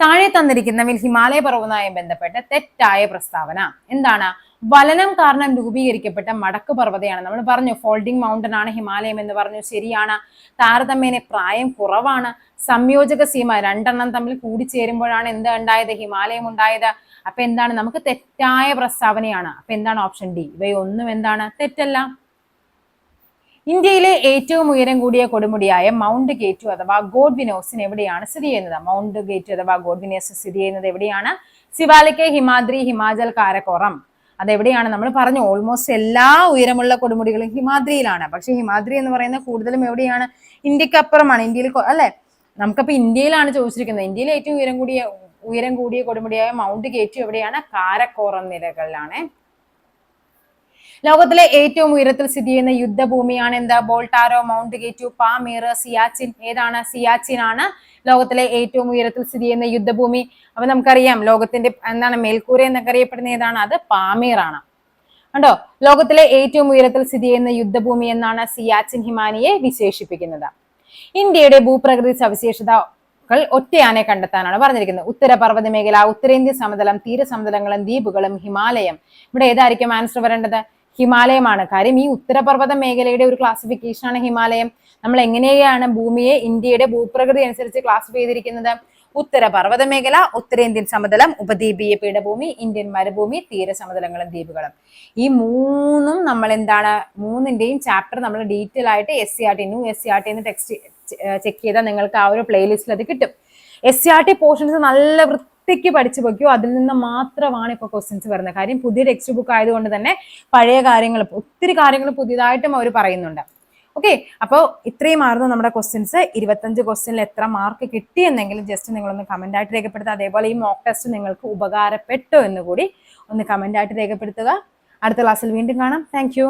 താഴെ തന്നിരിക്കുന്നവയിൽ ഹിമാലയ പർവതവുമായി ബന്ധപ്പെട്ട തെറ്റായ പ്രസ്താവന. എന്താണ്? വലനം കാരണം രൂപീകരിക്കപ്പെട്ട മടക്ക് പർവതയാണ്. നമ്മൾ പറഞ്ഞു ഫോൾഡിംഗ് മൗണ്ടൻ ആണ് ഹിമാലയം എന്ന് പറഞ്ഞു. ശരിയാണ്. താരതമ്യേന പ്രായം കുറവാണ്. സംയോജക സീമ രണ്ടെണ്ണം തമ്മിൽ കൂടിച്ചേരുമ്പോഴാണ് എന്ത് ഉണ്ടായത്? ഹിമാലയം ഉണ്ടായത്. അപ്പൊ എന്താണ്? നമുക്ക് തെറ്റായ പ്രസ്താവനയാണ്. അപ്പൊ എന്താണ് ഓപ്ഷൻ ഡി? ഇവയൊന്നും എന്താണ്? തെറ്റല്ല. ഇന്ത്യയിലെ ഏറ്റവും ഉയരം കൂടിയ കൊടുമുടിയായ മൗണ്ട് ഗേറ്റു അഥവാ ഗോഡ് വിനോസിന് എവിടെയാണ് സ്ഥിതി ചെയ്യുന്നത്? മൗണ്ട് ഗേറ്റു അഥവാ ഗോഡ് വിനോസ് സ്ഥിതി ചെയ്യുന്നത് എവിടെയാണ്? ശിവാലിക്ക് ഹിമാദ്രി ഹിമാചൽ കാരക്കോറം. അതെവിടെയാണ്? നമ്മൾ പറഞ്ഞു ഓൾമോസ്റ്റ് എല്ലാ ഉയരമുള്ള കൊടുമുടികളും ഹിമാദ്രിയിലാണ്. പക്ഷെ ഹിമാദ്രി എന്ന് പറയുന്നത് കൂടുതലും എവിടെയാണ്? ഇന്ത്യയ്ക്ക് അപ്പുറമാണ് ഇന്ത്യയിൽ അല്ലെ? നമുക്കപ്പോ ഇന്ത്യയിലാണ് ചോദിച്ചിരിക്കുന്നത്. ഇന്ത്യയിലെ ഏറ്റവും ഉയരം കൂടിയ ഉയരം കൂടിയ കൊടുമുടിയായ മൗണ്ട് കേറ്റു എവിടെയാണ്? കാരക്കോറം നിലകളിലാണ് ലോകത്തിലെ ഏറ്റവും ഉയരത്തിൽ സ്ഥിതി ചെയ്യുന്ന യുദ്ധഭൂമിയാണ് എന്താ? ബോൾട്ടാരോ മൗണ്ട് ഗേറ്റു പാമീർ സിയാച്ചിൻ. ഏതാണ്? സിയാച്ചിൻ ആണ് ലോകത്തിലെ ഏറ്റവും ഉയരത്തിൽ സ്ഥിതി ചെയ്യുന്ന യുദ്ധഭൂമി. അപ്പൊ നമുക്കറിയാം ലോകത്തിന്റെ എന്താണ് മേൽക്കൂര എന്നൊക്കെ അറിയപ്പെടുന്ന ഏതാണ് അത് പാമീറാണ്. കണ്ടോ? ലോകത്തിലെ ഏറ്റവും ഉയരത്തിൽ സ്ഥിതി ചെയ്യുന്ന യുദ്ധഭൂമി എന്നാണ് സിയാച്ചിൻ ഹിമാനിയെ വിശേഷിപ്പിക്കുന്നത്. ഇന്ത്യയുടെ ഭൂപ്രകൃതി സവിശേഷതകൾ ഒറ്റയാനെ കണ്ടെത്താനാണ് പറഞ്ഞിരിക്കുന്നത്. ഉത്തരപർവത മേഖല ഉത്തരേന്ത്യൻ സമതലം തീരസമതലങ്ങളും ദ്വീപുകളും ഹിമാലയം. ഇവിടെ ഏതായിരിക്കും ആൻസർ വരേണ്ടത്? ഹിമാലയമാണ്. കാര്യം ഈ ഉത്തരപർവത മേഖലയുടെ ഒരു ക്ലാസിഫിക്കേഷനാണ് ഹിമാലയം. നമ്മൾ എങ്ങനെയാണ് ഭൂമിയെ ഇന്ത്യയുടെ ഭൂപ്രകൃതി അനുസരിച്ച് ക്ലാസിഫൈ ചെയ്തിരിക്കുന്നത്? ഉത്തരപർവത മേഖല ഉത്തരേന്ത്യൻ സമതലം ഉപദ്വീപീയ പീഠഭൂമി ഇന്ത്യൻ മരുഭൂമി തീരസമതലങ്ങളും ദ്വീപുകളും. ഈ മൂന്നും നമ്മൾ എന്താണ്? മൂന്നിന്റെയും ചാപ്റ്റർ നമ്മൾ ഡീറ്റെയിൽ ആയിട്ട് S C R T new S C R T എന്ന് ടെക്സ്റ്റ് ചെക്ക് ചെയ്താൽ നിങ്ങൾക്ക് ആ ഒരു പ്ലേലിസ്റ്റിൽ അത് കിട്ടും. S C R T portions നല്ല വൃത്തിക്ക് പഠിച്ചു വെക്കൂ. അതിൽ നിന്ന് മാത്രമാണ് ഇപ്പോൾ ക്വസ്റ്റ്യൻസ് വരുന്നത്. കാര്യം പുതിയ ടെക്സ്റ്റ് ബുക്ക് ആയതുകൊണ്ട് തന്നെ പഴയ കാര്യങ്ങൾ ഒത്തിരി കാര്യങ്ങൾ പുതിയതായിട്ടും അവർ പറയുന്നുണ്ട്. ഓക്കെ അപ്പോൾ ഇത്രയുമായിരുന്നു നമ്മുടെ ക്വസ്റ്റ്യൻസ് ഇരുപത്തഞ്ച് ക്വസ്റ്റ്യനിൽ എത്ര മാർക്ക് കിട്ടിയെന്നെങ്കിലും ജസ്റ്റ് നിങ്ങളൊന്ന് കമന്റ് ആയിട്ട് രേഖപ്പെടുത്തുക. അതേപോലെ ഈ മോക്ക് ടെസ്റ്റ് നിങ്ങൾക്ക് ഉപകാരപ്പെട്ടോ എന്ന് കൂടി ഒന്ന് കമന്റ് ആയിട്ട് രേഖപ്പെടുത്തുക. അടുത്ത ക്ലാസ്സിൽ വീണ്ടും കാണാം. താങ്ക്